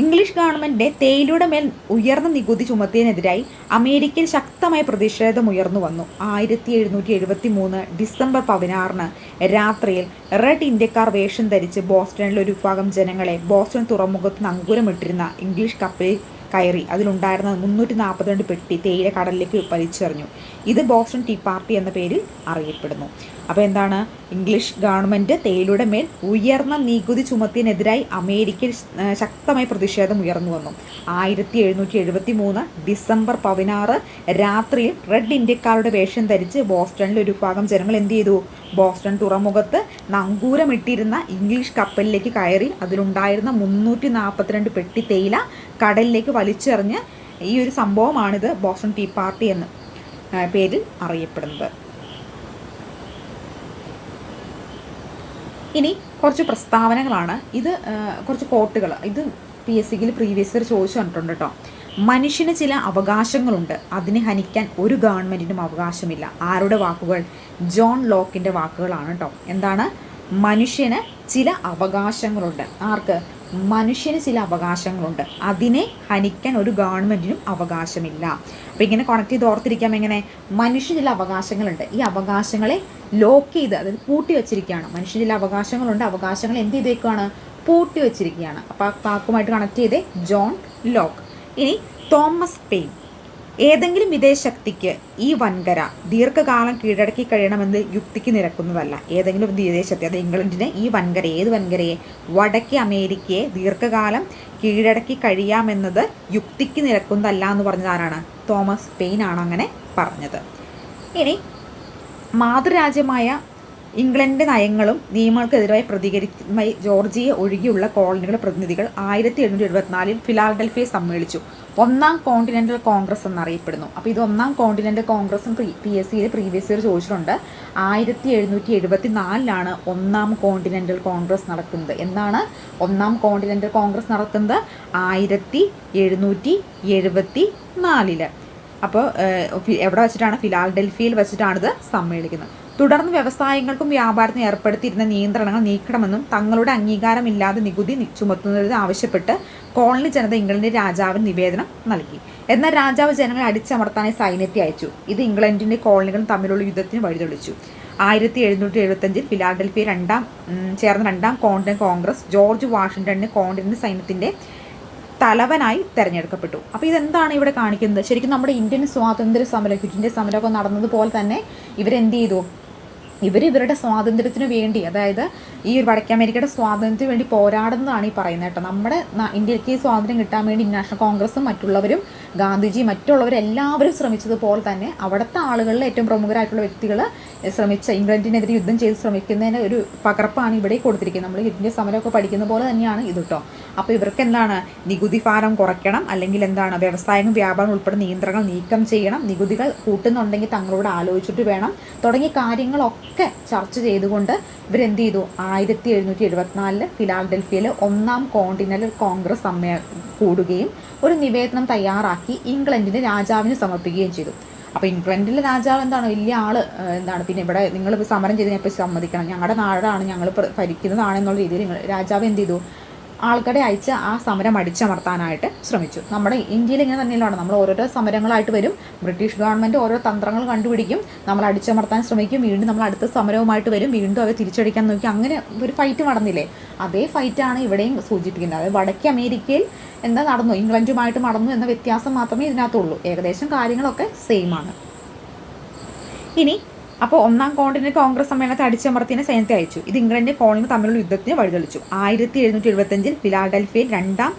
ഇംഗ്ലീഷ് ഗവൺമെന്റിന്റെ തേയിലയുടെ മേൽ ഉയർന്ന നികുതി ചുമത്തിയതിനെതിരായി അമേരിക്കയിൽ ശക്തമായ പ്രതിഷേധം ഉയർന്നു വന്നു. ആയിരത്തി എഴുന്നൂറ്റി എഴുപത്തി മൂന്ന് ഡിസംബർ പതിനാറിന് രാത്രിയിൽ റെഡ് ഇന്ത്യക്കാർ വേഷം ധരിച്ച് ബോസ്റ്റണിലെ ഒരു വിഭാഗം ജനങ്ങളെ ബോസ്റ്റൺ തുറമുഖത്ത് നങ്കൂരമിട്ടിരുന്ന ഇംഗ്ലീഷ് കപ്പലിൽ കയറി. അതിലുണ്ടായിരുന്ന മുന്നൂറ്റി നാൽപ്പത്തിരണ്ട് പെട്ടി തേയില കടലിലേക്ക് വലിച്ചെറിഞ്ഞു. ഇത് ബോസ്റ്റൺ ടീ പാർട്ടി എന്ന പേരിൽ അറിയപ്പെടുന്നു. അപ്പോൾ എന്താണ്? ഇംഗ്ലീഷ് ഗവൺമെന്റ് തേയിലയുടെ മേൽ ഉയർന്ന നികുതി ചുമത്തിനെതിരായി അമേരിക്കയിൽ ശക്തമായി പ്രതിഷേധം ഉയർന്നു വന്നു. ആയിരത്തി എഴുന്നൂറ്റി എഴുപത്തി മൂന്ന് ഡിസംബർ പതിനാറ് രാത്രിയിൽ റെഡ് ഇന്ത്യക്കാരുടെ വേഷം ധരിച്ച് ബോസ്റ്റണിൽ ഒരു വിഭാഗം ജനങ്ങൾ എന്ത് ചെയ്തു? ബോസ്റ്റൺ തുറമുഖത്ത് നങ്കൂരമിട്ടിരുന്ന ഇംഗ്ലീഷ് കപ്പലിലേക്ക് കയറി അതിലുണ്ടായിരുന്ന മുന്നൂറ്റി നാൽപ്പത്തിരണ്ട് പെട്ടി തേയില കടലിലേക്ക് വലിച്ചെറിഞ്ഞ് ഈ ഒരു സംഭവമാണിത് ബോസ്റ്റൺ ടീ പാർട്ടി എന്ന. പേരിൽ അറിയപ്പെടുന്നത്. ഇനി കുറച്ച് പ്രസ്താവനകളാണ്. ഇത് കുറച്ച് കോട്ടുകൾ ഇത് പി എസ് സിയിൽ പ്രീവിയസ് ഇയർ ചോദിച്ചു കണ്ടിട്ടുണ്ട് കേട്ടോ മനുഷ്യന് ചില അവകാശങ്ങളുണ്ട്. അതിനെ ഹനിക്കാൻ ഒരു ഗവൺമെന്റിനും അവകാശമില്ല. ആരുടെ വാക്കുകൾ? ജോൺ ലോക്കിന്റെ വാക്കുകളാണ് കേട്ടോ എന്താണ്? മനുഷ്യന് ചില അവകാശങ്ങളുണ്ട്. ആർക്ക്? മനുഷ്യന് ചില അവകാശങ്ങളുണ്ട്. അതിനെ ഹനിക്കാൻ ഒരു ഗവൺമെന്റിനും അവകാശമില്ല. അപ്പോൾ ഇങ്ങനെ കണക്ട് ചെയ്ത് ഓർത്തിരിക്കാം എങ്ങനെ? മനുഷ്യന് ചില അവകാശങ്ങളുണ്ട്. ഈ അവകാശങ്ങളെ ലോക്ക് ചെയ്ത് അതായത് പൂട്ടി വെച്ചിരിക്കുകയാണ്. മനുഷ്യന് ചില അവകാശങ്ങളുണ്ട്. അവകാശങ്ങൾ എന്ത് ചെയ്തേക്കുകയാണ് പൂട്ടി വെച്ചിരിക്കുകയാണ്. അപ്പോൾ ആ വാക്കുമായിട്ട് കണക്ട് ചെയ്തേ ജോൺ ലോക്ക്. ഇനി തോമസ് പെയിൻ. ഏതെങ്കിലും വിദേശശക്തിക്ക് ഈ വൻകര ദീർഘകാലം കീഴടക്കി കഴിയണമെന്ന് യുക്തിക്ക് നിരക്കുന്നതല്ല. ഏതെങ്കിലും വിദേശത്തെ അത് ഇംഗ്ലണ്ടിനെ ഈ വൻകര ഏത് വൻകരയെ? വടക്കേ അമേരിക്കയെ ദീർഘകാലം കീഴടക്കി കഴിയാമെന്നത് യുക്തിക്ക് നിരക്കുന്നതല്ല എന്ന് പറഞ്ഞത് ആരാണ്? തോമസ് പെയിൻ ആണ് അങ്ങനെ പറഞ്ഞത്. ഇനി മാതൃരാജ്യമായ ഇംഗ്ലണ്ടിന്റെ നയങ്ങളും നിയമങ്ങൾക്കെതിരായി പ്രതികരിക്കുമായി ജോർജിയ ഒഴികെയുള്ള കോളനികളുടെ പ്രതിനിധികൾ ആയിരത്തി എഴുന്നൂറ്റി എഴുപത്തിനാലിൽ ഫിലാഡൽഫിയെ സമ്മേളിച്ചു. ഒന്നാം കോണ്ടിനെന്റൽ കോൺഗ്രസ് എന്നറിയപ്പെടുന്നു. അപ്പോൾ ഇത് ഒന്നാം കോണ്ടിനെന്റൽ കോൺഗ്രസും പി എസ് സിയിൽ പ്രീവിയസ് ഇയർ ചോദിച്ചിട്ടുണ്ട് ആയിരത്തി എഴുന്നൂറ്റി എഴുപത്തി നാലിലാണ് ഒന്നാം കോണ്ടിനെന്റൽ കോൺഗ്രസ് നടക്കുന്നത്. എന്താണ് ഒന്നാം കോണ്ടിനെന്റൽ കോൺഗ്രസ് നടക്കുന്നത്? ആയിരത്തി എഴുന്നൂറ്റി എഴുപത്തി നാലിൽ അപ്പോൾ എവിടെ വെച്ചിട്ടാണ്? ഫിലാഡൽഫിയയിൽ വെച്ചിട്ടാണിത് സമ്മേളിക്കുന്നത്. തുടർന്ന് വ്യവസായങ്ങൾക്കും വ്യാപാരത്തിനും ഏർപ്പെടുത്തിയിരുന്ന നിയന്ത്രണങ്ങൾ നീക്കണമെന്നും തങ്ങളുടെ അംഗീകാരമില്ലാതെ നികുതി ചുമത്തുന്നതിന് ആവശ്യപ്പെട്ട് കോളനി ജനത ഇംഗ്ലണ്ടിന്റെ രാജാവിന് നിവേദനം നൽകി. എന്നാൽ രാജാവ് ജനങ്ങളെ അടിച്ചമർത്താനായി സൈന്യത്തെ അയച്ചു. ഇത് ഇംഗ്ലണ്ടിന്റെ കോളനികളും തമ്മിലുള്ള യുദ്ധത്തിന് വഴിതെളിച്ചു. ആയിരത്തി എഴുന്നൂറ്റി എഴുപത്തഞ്ചിൽ ഫിലാഡൽഫിയ രണ്ടാം ചേർന്ന രണ്ടാം കോണ്ടിനന്റ് കോൺഗ്രസ് ജോർജ് വാഷിംഗ്ടണിന് കോണ്ടിനന്റ് സൈന്യത്തിന്റെ തലവനായി തെരഞ്ഞെടുക്കപ്പെട്ടു. അപ്പോൾ ഇതെന്താണ് ഇവിടെ കാണിക്കുന്നത്? ശരിക്കും നമ്മുടെ ഇന്ത്യൻ സ്വാതന്ത്ര്യ സമരം ക്വിറ്റ് സമരമൊക്കെ നടന്നതുപോലെ തന്നെ ഇവരെന്ത് ചെയ്തു? ഇവർ ഇവരുടെ സ്വാതന്ത്ര്യത്തിന് വേണ്ടി അതായത് ഈ ഒരു വടക്കേ അമേരിക്കയുടെ സ്വാതന്ത്ര്യത്തിന് വേണ്ടി പോരാടുന്നതാണ് ഈ പറയുന്നത് കേട്ടോ. നമ്മുടെ ഇന്ത്യയ്ക്ക് സ്വാതന്ത്ര്യം കിട്ടാൻ വേണ്ടി നാഷണൽ കോൺഗ്രസും മറ്റുള്ളവരും ഗാന്ധിജി മറ്റുള്ളവരും എല്ലാവരും ശ്രമിച്ചതുപോലെ തന്നെ അവിടുത്തെ ആളുകളിൽ ഏറ്റവും പ്രമുഖരായിട്ടുള്ള വ്യക്തികൾ ശ്രമിച്ച ഇംഗ്ലണ്ടിനെതിരെ യുദ്ധം ചെയ്ത് ശ്രമിക്കുന്നതിന് ഒരു പകർപ്പാണ് ഇവിടെ കൊടുത്തിരിക്കുന്നത്. നമ്മൾ ഇന്ത്യ സമരമൊക്കെ പഠിക്കുന്ന പോലെ തന്നെയാണ് ഇത് കേട്ടോ. അപ്പോൾ ഇവർക്ക് എന്താണ് നികുതി ഭാരം കുറയ്ക്കണം അല്ലെങ്കിൽ എന്താണ്? വ്യവസായം വ്യാപാരം ഉൾപ്പെടെ നിയന്ത്രണങ്ങൾ നീക്കം ചെയ്യണം നികുതികൾ കൂട്ടുന്നുണ്ടെങ്കിൽ തങ്ങളോട് ആലോചിച്ചിട്ട് വേണം. തുടങ്ങിയ കാര്യങ്ങളൊക്കെ ചർച്ച ചെയ്തുകൊണ്ട് ഇവരെന്ത് ചെയ്തു? ആയിരത്തി എഴുന്നൂറ്റി എഴുപത്തിനാലിൽ ഫിലാഡൽഫിയയിൽ ഒന്നാം കോണ്ടിനൽ കോൺഗ്രസ് സമ്മേ കൂടുകയും ഒരു നിവേദനം തയ്യാറാക്കി ഇംഗ്ലണ്ടിന്റെ രാജാവിന് സമർപ്പിക്കുകയും ചെയ്തു. അപ്പോൾ ഇംഗ്ലണ്ടിലെ രാജാവ് എന്താണ്? വലിയ ആൾ എന്താണ്? പിന്നെ ഇവിടെ നിങ്ങൾ സമരം ചെയ്ത് ഞാൻ സമ്മതിക്കണം. ഞങ്ങളുടെ നാടാണ് ഞങ്ങൾ ഭരിക്കുന്നതാണെന്നുള്ള രീതിയിൽ രാജാവ് എന്ത് ചെയ്തു? ആൾക്കാരെ അയച്ച് ആ സമരം അടിച്ചമർത്താനായിട്ട് ശ്രമിച്ചു. നമ്മുടെ ഇന്ത്യയിൽ ഇങ്ങനെ തന്നെയാണ് നമ്മൾ ഓരോരോ സമരങ്ങളായിട്ട് വരും. ബ്രിട്ടീഷ് ഗവൺമെന്റ് ഓരോ തന്ത്രങ്ങൾ കണ്ടുപിടിക്കും. നമ്മൾ അടിച്ചമർത്താൻ ശ്രമിക്കും. വീണ്ടും നമ്മൾ അടുത്ത സമരവുമായിട്ട് വരും. വീണ്ടും അവർ തിരിച്ചടിക്കാൻ നോക്കി. അങ്ങനെ ഒരു ഫൈറ്റ് നടന്നില്ലേ? അതേ ഫൈറ്റാണ് ഇവിടെയും സൂചിപ്പിക്കുന്നത്. അതായത് വടക്കേ അമേരിക്കയിൽ എന്താ നടന്നു? ഇംഗ്ലണ്ടുമായിട്ട് നടന്നു എന്ന വ്യത്യാസം മാത്രമേ ഇതിനകത്തുള്ളൂ. ഏകദേശം കാര്യങ്ങളൊക്കെ സെയിം ആണ്. ഇനി അപ്പോൾ ഒന്നാം കോണ്ടിനെ കോൺഗ്രസ് സമ്മേളനത്തെ അടിച്ചമർത്തിനെ സൈന്യത്തെ അയച്ചു. ഇത് ഇംഗ്ലണ്ടിന്റെ കോളനി തമ്മിലുള്ള യുദ്ധത്തിന് വഴിതെളിച്ചു. ആയിരത്തി എഴുന്നൂറ്റി എഴുപത്തഞ്ചിൽ ഫിലാഡൽഫിയയിൽ രണ്ടാം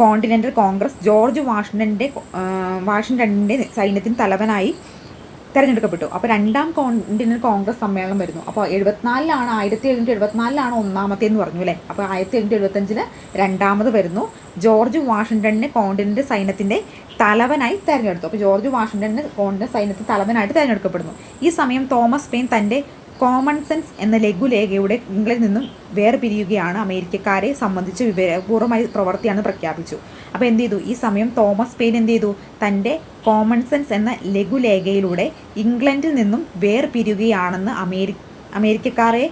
കോണ്ടിനെന്റൽ കോൺഗ്രസ് ജോർജ് വാഷിംഗ്ടന്റെ വാഷിംഗ്ടണിന്റെ സൈന്യത്തിന് തലവനായി തിരഞ്ഞെടുക്കപ്പെട്ടു. അപ്പോൾ രണ്ടാം കോണ്ടിനൽ കോൺഗ്രസ് സമ്മേളനം വരുന്നു. അപ്പോൾ എഴുപത്തിനാലിലാണ് ആയിരത്തി എഴുന്നൂറ്റി എഴുപത്തിനാലിലാണ് ഒന്നാമത്തെ എന്ന് പറഞ്ഞു അല്ലേ? അപ്പോൾ ആയിരത്തി എഴുന്നൂറ്റി എഴുപത്തഞ്ചിന് രണ്ടാമത് വരുന്നു. ജോർജ് വാഷിംഗ്ടണിനെ കോണ്ടിനന്റ് സൈന്യത്തിന്റെ തലവനായി തെരഞ്ഞെടുത്തു. അപ്പോൾ ജോർജ് വാഷിങ്ടണിന് കോൺഗ്രസ് സൈന്യത്തിൽ തലവനായിട്ട് തെരഞ്ഞെടുക്കപ്പെടുന്നു. ഈ സമയം തോമസ് പെയിൻ തന്റെ കോമൺ സെൻസ് എന്ന ലഘുലേഖയുടെ ഇംഗ്ലണ്ടിൽ നിന്നും വേർപിരിയുകയാണ് അമേരിക്കക്കാരെ സംബന്ധിച്ച് വിവരപൂർവമായി പ്രവർത്തിയാണെന്ന് പ്രഖ്യാപിച്ചു. അപ്പോൾ എന്ത് ചെയ്തു? ഈ സമയം തോമസ് പെയിൻ എന്ത് ചെയ്തു? തന്റെ കോമൺ സെൻസ് എന്ന ലഘുലേഖയിലൂടെ ഇംഗ്ലണ്ടിൽ നിന്നും വേർപിരിയുകയാണെന്ന് അമേരി അമേരിക്കക്കാരെ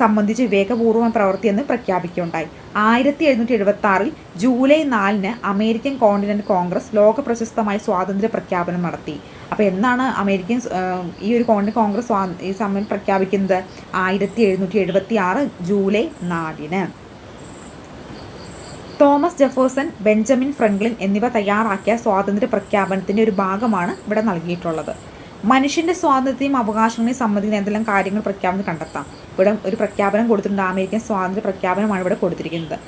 സംബന്ധിച്ച് വിവേകപൂർവം പ്രവർത്തിയെന്ന് പ്രഖ്യാപിക്കുകയുണ്ടായി. ആയിരത്തി എഴുന്നൂറ്റി എഴുപത്തി ആറിൽ ജൂലൈ നാലിന് അമേരിക്കൻ കോണ്ടിനന്റ് കോൺഗ്രസ് ലോക പ്രശസ്തമായ സ്വാതന്ത്ര്യ പ്രഖ്യാപനം നടത്തി. അപ്പോൾ എന്നാണ് അമേരിക്കൻ ഈ ഒരു കോണ്ടിനന്റ് കോൺഗ്രസ് ഈ സമയം പ്രഖ്യാപിക്കുന്നത്? ആയിരത്തി എഴുന്നൂറ്റി എഴുപത്തി ആറ് ജൂലൈ നാലിന്. തോമസ് ജെഫേഴ്സൺ ബെഞ്ചമിൻ ഫ്രങ്ക്ലിൻ എന്നിവ തയ്യാറാക്കിയ സ്വാതന്ത്ര്യ പ്രഖ്യാപനത്തിന്റെ ഒരു ഭാഗമാണ് ഇവിടെ നൽകിയിട്ടുള്ളത്. മനുഷ്യന്റെ സ്വാതന്ത്ര്യം അവകാശങ്ങളെയും സംബന്ധിക്കുന്ന എന്തെല്ലാം കാര്യങ്ങൾ പ്രഖ്യാപനം കണ്ടെത്താം? ഇവിടെ ഒരു പ്രഖ്യാപനം കൊടുത്തിട്ടുണ്ട്. അമേരിക്കൻ സ്വാതന്ത്ര്യ പ്രഖ്യാപനമാണ് ഇവിടെ കൊടുത്തിരിക്കുന്നത്.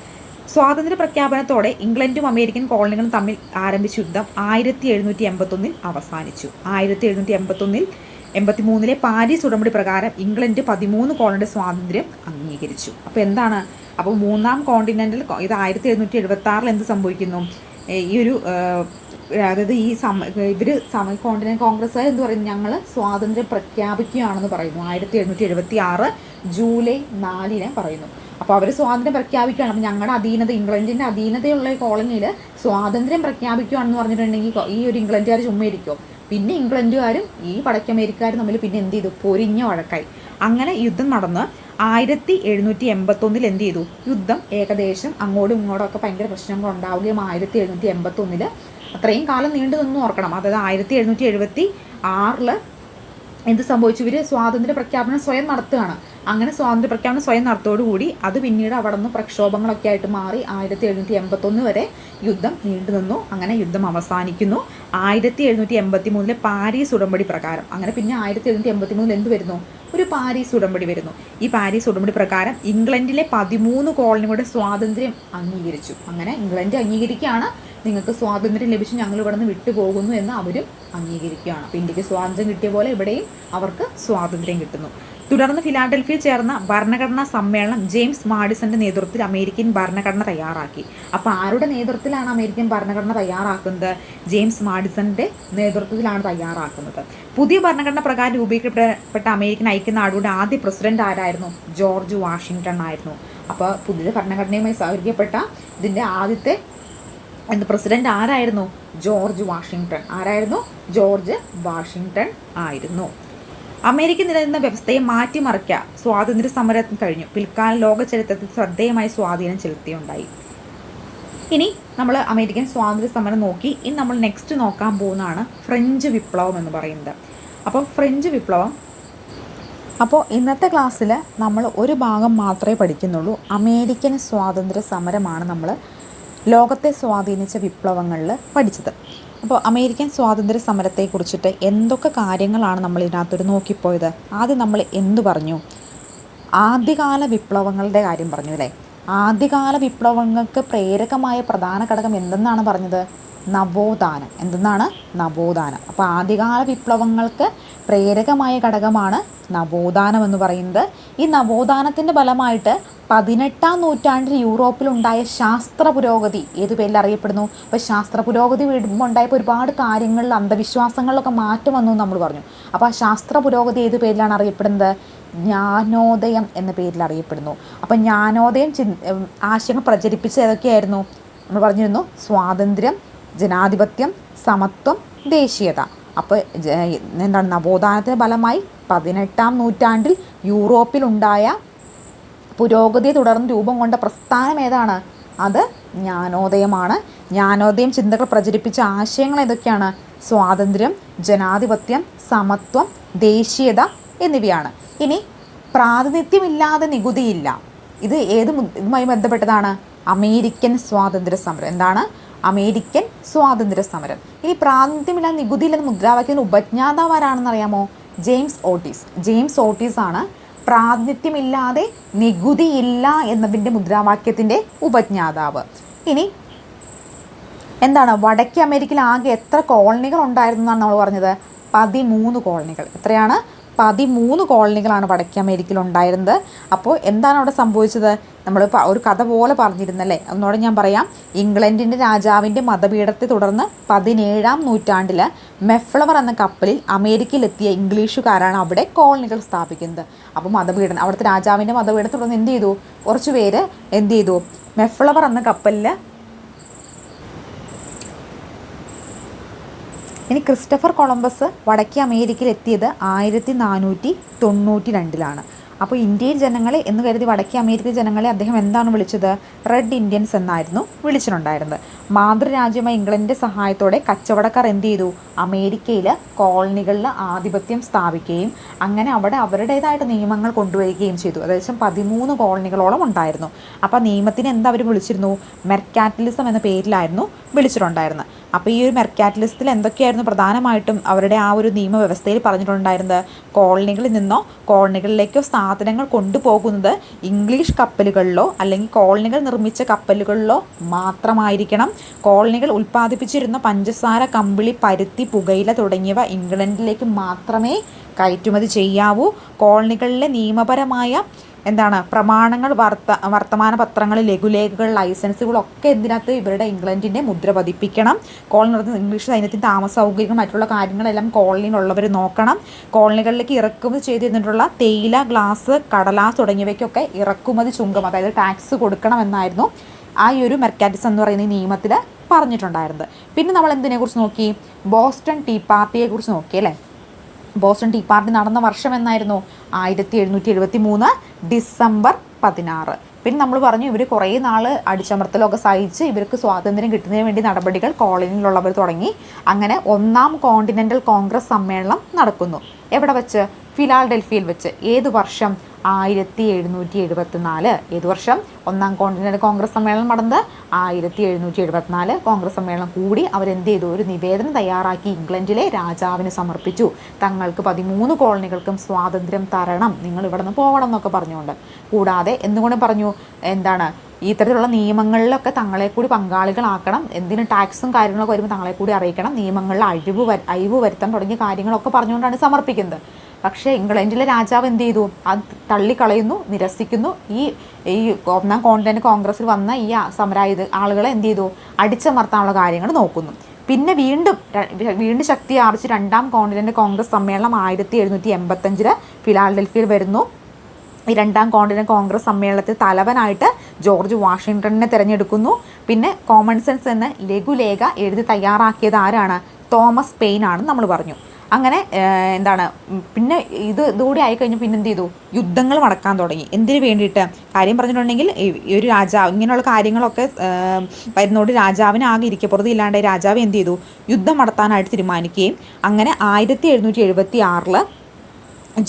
സ്വാതന്ത്ര്യ പ്രഖ്യാപനത്തോടെ ഇംഗ്ലണ്ടും അമേരിക്കൻ കോളനികളും തമ്മിൽ ആരംഭിച്ച യുദ്ധം ആയിരത്തി എഴുന്നൂറ്റി എൺപത്തൊന്നിൽ അവസാനിച്ചു. ആയിരത്തി എഴുന്നൂറ്റി എൺപത്തൊന്നിൽ എൺപത്തി മൂന്നിലെ പാരീസ് ഉടമ്പടി പ്രകാരം ഇംഗ്ലണ്ട് പതിമൂന്ന് കോളനിയുടെ സ്വാതന്ത്ര്യം അംഗീകരിച്ചു. അപ്പോൾ എന്താണ്? അപ്പോൾ മൂന്നാം കോണ്ടിനെന്റൽ ഇത് ആയിരത്തി എഴുന്നൂറ്റി എഴുപത്തി ആറിൽ എന്ത് സംഭവിക്കുന്നു? ഈ ഒരു അതായത് ഈ സമ ഇവർ സമ കോണ്ടിനെന്റ് കോൺഗ്രസ് എന്ന് പറയുന്നത് ഞങ്ങൾ സ്വാതന്ത്ര്യം പ്രഖ്യാപിക്കുകയാണെന്ന് പറയുന്നു. ആയിരത്തി എഴുന്നൂറ്റി എഴുപത്തി ആറ് ജൂലൈ നാലിന് പറയുന്നു. അപ്പോൾ അവർ സ്വാതന്ത്ര്യം പ്രഖ്യാപിക്കുകയാണ്. അപ്പോൾ ഞങ്ങളുടെ അധീനത ഇംഗ്ലണ്ടിന്റെ അധീനതയുള്ള കോളനിയിൽ സ്വാതന്ത്ര്യം പ്രഖ്യാപിക്കുകയാണെന്ന് പറഞ്ഞിട്ടുണ്ടെങ്കിൽ ഈ ഒരു ഇംഗ്ലണ്ടുകാർ ചുമ്മായിരിക്കും പിന്നെ ഇംഗ്ലണ്ടുകാരും ഈ വടക്കമേരിക്കാരും തമ്മിൽ പിന്നെ എന്ത് ചെയ്തു? പൊരിഞ്ഞ വഴക്കായി. അങ്ങനെ യുദ്ധം നടന്ന് ആയിരത്തി എഴുന്നൂറ്റി എൺപത്തൊന്നിൽ എന്ത് ചെയ്തു? യുദ്ധം ഏകദേശം അങ്ങോട്ടും ഇങ്ങോട്ടും ഒക്കെ ഭയങ്കര പ്രശ്നങ്ങൾ ഉണ്ടാവുകയും ആയിരത്തി എഴുന്നൂറ്റി എൺപത്തൊന്നിൽ അത്രയും കാലം നീണ്ടു നിന്നു ഓർക്കണം. അതായത് ആയിരത്തി എഴുന്നൂറ്റി എഴുപത്തി ആറിൽ എന്ത് സംഭവിച്ചു? ഇവർ സ്വാതന്ത്ര്യ പ്രഖ്യാപനം സ്വയം നടത്തുകയാണ്. അങ്ങനെ സ്വാതന്ത്ര്യ പ്രഖ്യാപനം സ്വയം നടത്തോടുകൂടി അത് പിന്നീട് അവിടെ നിന്ന് പ്രക്ഷോഭങ്ങളൊക്കെ ആയിട്ട് മാറി ആയിരത്തി എഴുന്നൂറ്റി എൺപത്തൊന്ന് വരെ യുദ്ധം നീണ്ടു നിന്നു. അങ്ങനെ യുദ്ധം അവസാനിക്കുന്നു. ആയിരത്തി എഴുന്നൂറ്റി എൺപത്തി മൂന്നിലെ പാരീസ് ഉടമ്പടി പ്രകാരം. അങ്ങനെ പിന്നെ ആയിരത്തി എഴുന്നൂറ്റി എൺപത്തി മൂന്നിൽ എന്ത് വരുന്നു? ഒരു പാരീസ് ഉടമ്പടി വരുന്നു. ഈ പാരീസ് ഉടമ്പടി പ്രകാരം ഇംഗ്ലണ്ടിലെ പതിമൂന്ന് കോളനികളുടെ സ്വാതന്ത്ര്യം അംഗീകരിച്ചു. അങ്ങനെ ഇംഗ്ലണ്ട് അംഗീകരിക്കുകയാണ്. നിങ്ങൾക്ക് സ്വാതന്ത്ര്യം ലഭിച്ചു ഞങ്ങൾ ഇവിടെ നിന്ന് വിട്ടുപോകുന്നു എന്ന് അവരും അംഗീകരിക്കുകയാണ്. അപ്പോൾ ഇന്ത്യയ്ക്ക് സ്വാതന്ത്ര്യം കിട്ടിയ പോലെ ഇവിടെയും അവർക്ക് സ്വാതന്ത്ര്യം കിട്ടുന്നു. തുടർന്ന് ഫിലാഡൽഫിയിൽ ചേർന്ന ഭരണഘടനാ സമ്മേളനം ജെയിംസ് മാഡിസന്റെ നേതൃത്വത്തിൽ അമേരിക്കൻ ഭരണഘടന തയ്യാറാക്കി. അപ്പോൾ ആരുടെ നേതൃത്വത്തിലാണ് അമേരിക്കൻ ഭരണഘടന തയ്യാറാക്കുന്നത്? ജെയിംസ് മാഡിസന്റെ നേതൃത്വത്തിലാണ് തയ്യാറാക്കുന്നത്. പുതിയ ഭരണഘടന പ്രകാരം രൂപീകരിക്കപ്പെട്ട അമേരിക്കൻ ഐക്യനാടുകളുടെ ആദ്യ പ്രസിഡന്റ് ആരായിരുന്നു? ജോർജ് വാഷിങ്ടൺ ആയിരുന്നു. അപ്പോൾ പുതിയ ഭരണഘടനയുമായി സഹകരിക്കപ്പെട്ട ഇതിന്റെ ആദ്യത്തെ എന്ത് പ്രസിഡന്റ് ആരായിരുന്നു? George Washington. ആരായിരുന്നു? ജോർജ് വാഷിങ്ടൺ ആയിരുന്നു. അമേരിക്ക നിലനിന്ന വ്യവസ്ഥയെ മാറ്റിമറിക്കുക സ്വാതന്ത്ര്യ സമരം കഴിഞ്ഞു. പിൽക്കാല ലോക ചരിത്രത്തിൽ ശ്രദ്ധേയമായി സ്വാധീനം ചെലുത്തിയുണ്ടായി. ഇനി നമ്മൾ അമേരിക്കൻ സ്വാതന്ത്ര്യ സമരം നോക്കി. ഇനി നമ്മൾ നെക്സ്റ്റ് നോക്കാൻ പോകുന്നതാണ് ഫ്രഞ്ച് വിപ്ലവം എന്ന് പറയുന്നത്. അപ്പോൾ ഫ്രഞ്ച് വിപ്ലവം അപ്പോൾ ഇന്നത്തെ ക്ലാസ്സിൽ നമ്മൾ ഒരു ഭാഗം മാത്രമേ പഠിക്കുന്നുള്ളൂ. അമേരിക്കൻ സ്വാതന്ത്ര്യ സമരമാണ് നമ്മൾ ലോകത്തെ സ്വാധീനിച്ച വിപ്ലവങ്ങളിൽ പഠിച്ചത്. അപ്പോൾ അമേരിക്കൻ സ്വാതന്ത്ര്യ സമരത്തെക്കുറിച്ചിട്ട് എന്തൊക്കെ കാര്യങ്ങളാണ് നമ്മൾ ഇതിനകത്തൊരു നോക്കിപ്പോയത്? ആദ്യം നമ്മൾ എന്തു പറഞ്ഞു? ആദ്യകാല വിപ്ലവങ്ങളുടെ കാര്യം പറഞ്ഞു അല്ലേ? ആദ്യകാല വിപ്ലവങ്ങൾക്ക് പ്രേരകമായ പ്രധാന ഘടകം എന്തെന്നാണ് പറഞ്ഞത്? നവോത്ഥാനം. എന്തെന്നാണ്? നവോത്ഥാനം. അപ്പോൾ ആദ്യകാല വിപ്ലവങ്ങൾക്ക് പ്രേരകമായ ഘടകമാണ് നവോത്ഥാനം എന്ന് പറയുന്നത്. ഈ നവോത്ഥാനത്തിന്റെ ഫലമായിട്ട് പതിനെട്ടാം നൂറ്റാണ്ടിൽ യൂറോപ്പിലുണ്ടായ ശാസ്ത്ര പുരോഗതി ഏത് പേരിൽ അറിയപ്പെടുന്നു? അപ്പോൾ ശാസ്ത്ര പുരോഗതി ഉണ്ടായപ്പോൾ ഒരുപാട് കാര്യങ്ങളിൽ അന്ധവിശ്വാസങ്ങളിലൊക്കെ മാറ്റം വന്നു നമ്മൾ പറഞ്ഞു. അപ്പോൾ ആ ശാസ്ത്ര പുരോഗതി ഏത് പേരിലാണ് അറിയപ്പെടുന്നത്? ജ്ഞാനോദയം എന്ന പേരിൽ അറിയപ്പെടുന്നു. അപ്പം ജ്ഞാനോദയം ചി ആശയങ്ങൾ പ്രചരിപ്പിച്ച ഏതൊക്കെയായിരുന്നു? നമ്മൾ പറഞ്ഞിരുന്നു സ്വാതന്ത്ര്യം ജനാധിപത്യം സമത്വം ദേശീയത. അപ്പോൾ എന്താണ് നവോത്ഥാനത്തിന്റെ ഫലമായി പതിനെട്ടാം നൂറ്റാണ്ടിൽ യൂറോപ്പിലുണ്ടായ പുരോഗതിയെ തുടർന്ന് രൂപം കൊണ്ട പ്രസ്ഥാനം ഏതാണ്? അത് ജ്ഞാനോദയമാണ്. ജ്ഞാനോദയം ചിന്തകൾ പ്രചരിപ്പിച്ച ആശയങ്ങൾ ഏതൊക്കെയാണ്? സ്വാതന്ത്ര്യം ജനാധിപത്യം സമത്വം ദേശീയത എന്നിവയാണ്. ഇനി പ്രാതിനിധ്യമില്ലാതെ നികുതിയില്ല ഇത് ഏത് ഇതുമായി ബന്ധപ്പെട്ടതാണ്? അമേരിക്കൻ സ്വാതന്ത്ര്യ സമരം എന്താണ്? അമേരിക്കൻ സ്വാതന്ത്ര്യ സമരം. ഇനി പ്രാതിനിധ്യമില്ലാതെ നികുതിയില്ലെന്ന് മുദ്രാവാക്യത്തിന് ഉപജ്ഞാതാവ് ആരാണെന്ന് അറിയാമോ ജെയിംസ് ഓട്ടീസ്. ജെയിംസ് ഓട്ടീസ് ആണ് പ്രാതിനിധ്യമില്ലാതെ നികുതിയില്ല എന്നതിന്റെ മുദ്രാവാക്യത്തിന്റെ ഉപജ്ഞാതാവ്. ഇനി എന്താണ്? വടക്കേ അമേരിക്കയിൽ ആകെ എത്ര കോളനികൾ ഉണ്ടായിരുന്നു എന്നാണ് നമ്മൾ പറഞ്ഞത്? പതിമൂന്ന് കോളനികൾ. എത്രയാണ്? പതിമൂന്ന് കോളനികളാണ് വടക്കേ അമേരിക്കയിൽ ഉണ്ടായിരുന്നത്. അപ്പോൾ എന്താണ് അവിടെ സംഭവിച്ചത്? നമ്മൾ ഒരു കഥ പോലെ പറഞ്ഞിരുന്നല്ലേ? ഒന്നോടെ ഞാൻ പറയാം. ഇംഗ്ലണ്ടിന്റെ രാജാവിന്റെ മതപീഠത്തെ തുടർന്ന് പതിനേഴാം നൂറ്റാണ്ടിൽ മെഫ്ലവർ എന്ന കപ്പലിൽ അമേരിക്കയിലെത്തിയ ഇംഗ്ലീഷുകാരാണ് അവിടെ കോളനികൾ സ്ഥാപിക്കുന്നത്. അപ്പോൾ മതപീഠം അവിടുത്തെ രാജാവിന്റെ മതപീഠത്തെ തുടർന്ന് എന്ത് ചെയ്തു? കുറച്ച് പേര് എന്ത് ചെയ്തു? മെഫ്ലവർ എന്ന കപ്പലിൽ ഇനി ക്രിസ്റ്റഫർ കൊളംബസ് വടക്കേ അമേരിക്കയിൽ എത്തിയത് ആയിരത്തി നാനൂറ്റി തൊണ്ണൂറ്റി രണ്ടിലാണ് അപ്പോൾ ഇന്ത്യയിൽ ജനങ്ങളെ എന്ന് കരുതി വടക്കേ അമേരിക്കൻ ജനങ്ങളെ അദ്ദേഹം എന്താണ് വിളിച്ചത്? റെഡ് ഇന്ത്യൻസ് എന്നായിരുന്നു വിളിച്ചിട്ടുണ്ടായിരുന്നത്. മാതൃരാജ്യമായ ഇംഗ്ലണ്ടിന്റെ സഹായത്തോടെ കച്ചവടക്കാർ എന്ത് ചെയ്തു? അമേരിക്കയിൽ കോളനികളിൽ ആധിപത്യം സ്ഥാപിക്കുകയും അങ്ങനെ അവിടെ അവരുടേതായിട്ട് നിയമങ്ങൾ കൊണ്ടുവരികയും ചെയ്തു. ഏകദേശം പതിമൂന്ന് കോളനികളോളം ഉണ്ടായിരുന്നു. അപ്പോൾ നിയമത്തിന് എന്താ അവർ വിളിച്ചിരുന്നു? മെർക്കാറ്റലിസം എന്ന പേരിലായിരുന്നു വിളിച്ചിട്ടുണ്ടായിരുന്നത്. അപ്പോൾ ഈ ഒരു മെർക്കാറ്റലിസ്റ്റിൽ എന്തൊക്കെയായിരുന്നു പ്രധാനമായിട്ടും അവരുടെ ആ ഒരു നിയമവ്യവസ്ഥയിൽ പറഞ്ഞിട്ടുണ്ടായിരുന്നത്? കോളനികളിൽ നിന്നോ കോളനികളിലേക്കോ സാധനങ്ങൾ കൊണ്ടുപോകുന്നത് ഇംഗ്ലീഷ് കപ്പലുകളിലോ അല്ലെങ്കിൽ കോളനികൾ നിർമ്മിച്ച കപ്പലുകളിലോ മാത്രമായിരിക്കണം. കോളനികൾ ഉൽപ്പാദിപ്പിച്ചിരുന്ന പഞ്ചസാര കമ്പിളി പരുത്തി പുകയില തുടങ്ങിയവ ഇംഗ്ലണ്ടിലേക്ക് മാത്രമേ കയറ്റുമതി ചെയ്യാവൂ. കോളനികളിലെ നിയമപരമായ എന്താണ് പ്രമാണങ്ങൾ വർത്ത വർത്തമാന പത്രങ്ങൾ ലഘുലേഖകൾ ലൈസൻസുകളൊക്കെ എന്തിനകത്ത് ഇവരുടെ ഇംഗ്ലണ്ടിന്റെ മുദ്ര പതിപ്പിക്കണം. കോളനി ഇംഗ്ലീഷ് സൈന്യത്തിന്റെ താമസ സൗകര്യങ്ങൾ മറ്റുള്ള കാര്യങ്ങളെല്ലാം കോളനിയിലുള്ളവർ നോക്കണം. കോളനികളിലേക്ക് ഇറക്കുമതി ചെയ്തിരുന്നിട്ടുള്ള തേയില ഗ്ലാസ് കടലാസ് തുടങ്ങിയവയ്ക്കൊക്കെ ഇറക്കുമതി ചുങ്കം അതായത് ടാക്സ് കൊടുക്കണമെന്നായിരുന്നു ആ ഒരു മെർക്കാറ്റിസ് എന്ന് പറയുന്ന നിയമത്തിൽ പറഞ്ഞിട്ടുണ്ടായിരുന്നത്. പിന്നെ നമ്മൾ എന്തിനെക്കുറിച്ച് നോക്കി? ബോസ്റ്റൺ ടീ പാർട്ടിയെക്കുറിച്ച് നോക്കി അല്ലേ? ബോസ്റ്റൺ ടീ പാർട്ടി നടന്ന വർഷം എന്നായിരുന്നു ആയിരത്തി എഴുന്നൂറ്റി എഴുപത്തി മൂന്ന് ഡിസംബർ പതിനാറ്. പിന്നെ നമ്മൾ പറഞ്ഞു ഇവർ കുറേ നാൾ അടിച്ചമർത്തലൊക്കെ സഹിച്ച് ഇവർക്ക് സ്വാതന്ത്ര്യം കിട്ടുന്നതിന് വേണ്ടി നടപടികൾ കോളനിയിലുള്ളവർ തുടങ്ങി. അങ്ങനെ ഒന്നാം കോണ്ടിനെന്റൽ കോൺഗ്രസ് സമ്മേളനം നടക്കുന്നു. എവിടെ വെച്ച്? ഫിലാഡൽഫിയയിൽ വെച്ച് ഏത് വർഷം ആയിരത്തി എഴുന്നൂറ്റി എഴുപത്തി നാല് ഏത് വർഷം? ഒന്നാം കോണ്ടിനെ കോൺഗ്രസ് സമ്മേളനം നടന്നത് ആയിരത്തി എഴുന്നൂറ്റി എഴുപത്തിനാല്. കോൺഗ്രസ് സമ്മേളനം കൂടി അവരെന്ത് ചെയ്തു? ഒരു നിവേദനം തയ്യാറാക്കി ഇംഗ്ലണ്ടിലെ രാജാവിന് സമർപ്പിച്ചു. തങ്ങൾക്ക് പതിമൂന്ന് കോളനികൾക്കും സ്വാതന്ത്ര്യം തരണം. നിങ്ങൾ ഇവിടെ നിന്ന് പോകണം എന്നൊക്കെ പറഞ്ഞുകൊണ്ട്. കൂടാതെ എന്തുകൊണ്ട് പറഞ്ഞു? എന്താണ്? ഇത്തരത്തിലുള്ള നിയമങ്ങളിലൊക്കെ തങ്ങളെ കൂടി പങ്കാളികളാക്കണം. എന്തിനും ടാക്സും കാര്യങ്ങളൊക്കെ വരുമ്പോൾ തങ്ങളെ കൂടി അറിയിക്കണം. നിയമങ്ങളിൽ അഴിവ് അഴിവ് വരുത്താൻ തുടങ്ങിയ കാര്യങ്ങളൊക്കെ പറഞ്ഞുകൊണ്ടാണ് സമർപ്പിക്കുന്നത്. പക്ഷേ ഇംഗ്ലണ്ടിലെ രാജാവ് എന്ത് ചെയ്തു? അത് തള്ളിക്കളയുന്നു നിരസിക്കുന്നു. ഈ ഈ ഒന്നാം കോണ്ടിനെന്റ് കോൺഗ്രസ്സിൽ വന്ന ഈ സമരായത് ആളുകളെ എന്ത് ചെയ്തു? അടിച്ചമർത്താനുള്ള കാര്യങ്ങൾ നോക്കുന്നു. പിന്നെ വീണ്ടും വീണ്ടും ശക്തി ആർജിച്ച് രണ്ടാം കോണ്ടിനെന്റ് കോൺഗ്രസ് സമ്മേളനം ആയിരത്തി എഴുന്നൂറ്റി എൺപത്തഞ്ചിൽ ഫിലാഡൽഫിയിൽ വരുന്നു. ഈ രണ്ടാം കോണ്ടിനെന്റ് കോൺഗ്രസ് സമ്മേളനത്തിൽ തലവനായിട്ട് ജോർജ് വാഷിങ്ടണിനെ തിരഞ്ഞെടുക്കുന്നു. പിന്നെ കോമൺ സെൻസ് എന്ന ലഘുലേഖ എഴുതി തയ്യാറാക്കിയത് ആരാണ്? തോമസ് പെയിൻ ആണെന്ന് നമ്മൾ പറഞ്ഞു. അങ്ങനെ എന്താണ് പിന്നെ ഇത് ഇതുകൂടി ആയിക്കഴിഞ്ഞ് പിന്നെ എന്ത് ചെയ്തു? യുദ്ധങ്ങൾ നടക്കാൻ തുടങ്ങി. എന്തിനു വേണ്ടിയിട്ട്? കാര്യം പറഞ്ഞിട്ടുണ്ടെങ്കിൽ ഈ ഒരു രാജാവ് ഇങ്ങനെയുള്ള കാര്യങ്ങളൊക്കെ വരുന്നതുകൊണ്ട് രാജാവിന് ആകെ ഇരിക്കപ്പുറത്ത് ഇല്ലാണ്ട് രാജാവ് എന്ത് ചെയ്തു? യുദ്ധം നടത്താനായിട്ട് തീരുമാനിക്കുകയും അങ്ങനെ ആയിരത്തി എഴുന്നൂറ്റി എഴുപത്തി ആറിൽ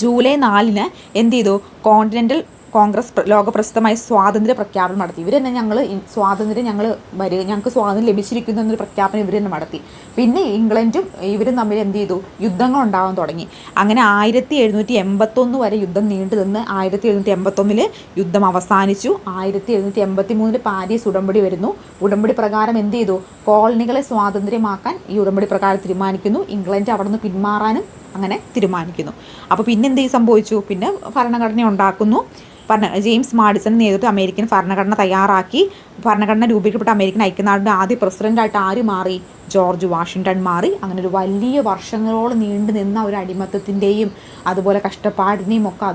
ജൂലൈ നാലിന് എന്ത് ചെയ്തു? കോണ്ടിനെന്റൽ കോൺഗ്രസ് പ്ര- ലോകപ്രസിദ്ധമായ സ്വാതന്ത്ര്യ പ്രഖ്യാപനം നടത്തി. ഇവർ തന്നെ ഞങ്ങൾ സ്വാതന്ത്ര്യം ഞങ്ങൾ വരിക ഞങ്ങൾക്ക് സ്വാതന്ത്ര്യം ലഭിച്ചിരിക്കുന്നു എന്നൊരു പ്രഖ്യാപനം ഇവർ തന്നെ നടത്തി. പിന്നെ ഇംഗ്ലണ്ടും ഇവരും തമ്മിൽ എന്ത് ചെയ്തു? യുദ്ധങ്ങൾ ഉണ്ടാകാൻ തുടങ്ങി. അങ്ങനെ ആയിരത്തി എഴുന്നൂറ്റി എൺപത്തൊന്ന് വരെ യുദ്ധം നീണ്ടു നിന്ന് ആയിരത്തി എഴുന്നൂറ്റി എൺപത്തൊന്നിൽ യുദ്ധം അവസാനിച്ചു. ആയിരത്തി എഴുന്നൂറ്റി എൺപത്തി മൂന്നിൽ പാരീസ് ഉടമ്പടി വരുന്നു. ഉടമ്പടി പ്രകാരം എന്ത് ചെയ്തു? കോളനികളെ സ്വാതന്ത്ര്യമാക്കാൻ ഈ ഉടമ്പടി പ്രകാരം തീരുമാനിക്കുന്നു. ഇംഗ്ലണ്ട് അവിടെ നിന്ന് പിന്മാറാനും അങ്ങനെ തീരുമാനിക്കുന്നു. അപ്പോൾ പിന്നെ എന്ത് സംഭവിച്ചു? പിന്നെ ഭരണഘടന ഉണ്ടാക്കുന്നു. ഭരണ ജെയിംസ് മാഡിസൺ നേതൃത്വം അമേരിക്കൻ ഭരണഘടന തയ്യാറാക്കി. ഭരണഘടന രൂപീകരിക്കപ്പെട്ട അമേരിക്കൻ ഐക്യനാടിന്റെ ആദ്യ പ്രസിഡന്റായിട്ട് ആര് മാറി? ജോർജ് വാഷിങ്ടൺ മാറി. അങ്ങനെ ഒരു വലിയ വർഷങ്ങളോളം നീണ്ടു നിന്ന ഒരു അടിമത്തത്തിന്റെയും അതുപോലെ കഷ്ടപ്പാടിന്റെയും ഒക്കെ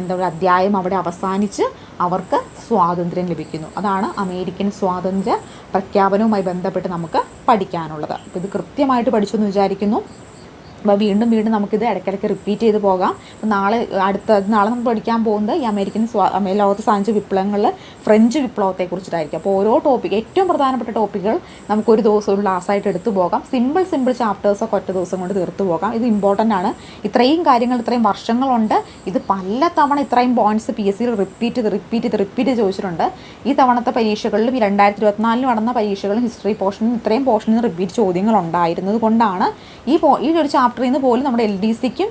എന്താ പറയുക അധ്യായം അവിടെ അവസാനിച്ച് അവർക്ക് സ്വാതന്ത്ര്യം ലഭിക്കുന്നു. അതാണ് അമേരിക്കൻ സ്വാതന്ത്ര്യ പ്രഖ്യാപനവുമായി ബന്ധപ്പെട്ട് നമുക്ക് പഠിക്കാനുള്ളത്. അപ്പോൾ ഇത് കൃത്യമായിട്ട് പഠിച്ചു എന്ന് വിചാരിക്കുന്നു. അപ്പോൾ വീണ്ടും വീണ്ടും നമുക്കിത് ഇടയ്ക്കിടയ്ക്ക് റിപ്പീറ്റ് ചെയ്ത് പോകാം. അപ്പോൾ നാളെ അടുത്ത നാളെ നമ്മൾ പഠിക്കാൻ പോകുന്നത് ഈ അമേരിക്കൻ സ്വാ ലോകത്ത് സാധിച്ച വിപ്ലവങ്ങളിൽ ഫ്രഞ്ച് വിപ്ലവത്തെക്കുറിച്ചിട്ടായിരിക്കും അപ്പോൾ ഓരോ ടോപ്പിക് ഏറ്റവും പ്രധാനപ്പെട്ട ടോപ്പിക്കുകൾ നമുക്ക് ഒരു ദിവസം ഒരു ക്ലാസ്സായിട്ട് എടുത്തു പോകാം. സിമ്പിൾ സിമ്പിൾ ചാപ്റ്റേഴ്സൊക്കെ ഒറ്റ ദിവസം കൊണ്ട് തീർത്തു പോകാം. ഇത് ഇമ്പോർട്ടന്റ് ആണ്. ഇത്രയും കാര്യങ്ങൾ ഇത്രയും വർഷങ്ങളുണ്ട്. ഇത് പല തവണ ഇത്രയും പോയിന്റ്സ് പി എസ് സിയിൽ റിപ്പീറ്റ് ചെയ്ത് റിപ്പീറ്റ് ചെയ്ത് റിപ്പീറ്റ് ചോദിച്ചിട്ടുണ്ട്. ഈ തവണത്തെ പരീക്ഷകളിലും ഈ രണ്ടായിരത്തി ഇരുപത്തിനാലിൽ നടന്ന പരീക്ഷകളിലും ഹിസ്റ്ററി പോർഷനും ഇത്രയും പോർഷനിൽ നിന്ന് റിപ്പീറ്റ് ചോദ്യങ്ങൾ ഉണ്ടായിരുന്നത് കൊണ്ടാണ് ഈ ഈ ഒരു ചാപ്റ്ററിൽ നിന്ന് പോലും നമ്മുടെ എൽ ഡി സിക്കും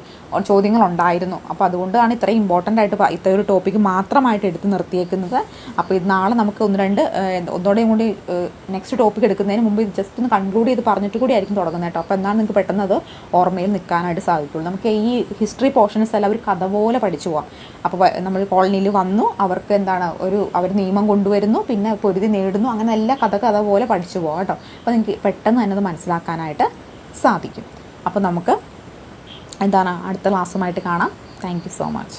ചോദ്യങ്ങൾ ഉണ്ടായിരുന്നു അപ്പോൾ അതുകൊണ്ടാണ് ഇത്രയും ഇമ്പോർട്ടന്റ് ആയിട്ട് ഇത്ര ഒരു ടോപ്പിക്ക് മാത്രമായിട്ട് എടുത്ത് നിർത്തിയേക്കുന്നത്. അപ്പോൾ ഇത് നാളെ നമുക്ക് ഒന്ന് രണ്ട് ഒന്നോടെയും കൂടി നെക്സ്റ്റ് ടോപ്പിക് എടുക്കുന്നതിന് മുമ്പ് ഇത് ജസ്റ്റ് ഒന്ന് കൺക്ലൂഡ് ചെയ്ത് പറഞ്ഞിട്ട് കൂടി ആയിരിക്കും തുടങ്ങുന്നത് കേട്ടോ. അപ്പോൾ എന്നാൽ നിങ്ങൾക്ക് പെട്ടെന്ന് അത് ഓർമ്മയിൽ നിൽക്കാനായിട്ട് സാധിക്കുള്ളൂ. നമുക്ക് ഈ ഹിസ്റ്ററി പോർഷൻസ് എല്ലാം ഒരു കഥ പോലെ പഠിച്ചു പോവാം. അപ്പോൾ നമ്മൾ കോളനിയിൽ വന്നു അവർക്ക് എന്താണ് ഒരു അവർ നിയമം കൊണ്ടുവരുന്നു പിന്നെ പൊരുതി നേടുന്നു അങ്ങനെ എല്ലാ കഥ കഥ പോലെ പഠിച്ചു പോകാം കേട്ടോ. അപ്പോൾ നിങ്ങൾക്ക് പെട്ടെന്ന് തന്നെ അത് മനസ്സിലാക്കാനായിട്ട് സാധിക്കും. അപ്പോൾ നമുക്ക് എന്താണ് അടുത്ത ക്ലാസ്സുമായിട്ട് കാണാം. Thank so much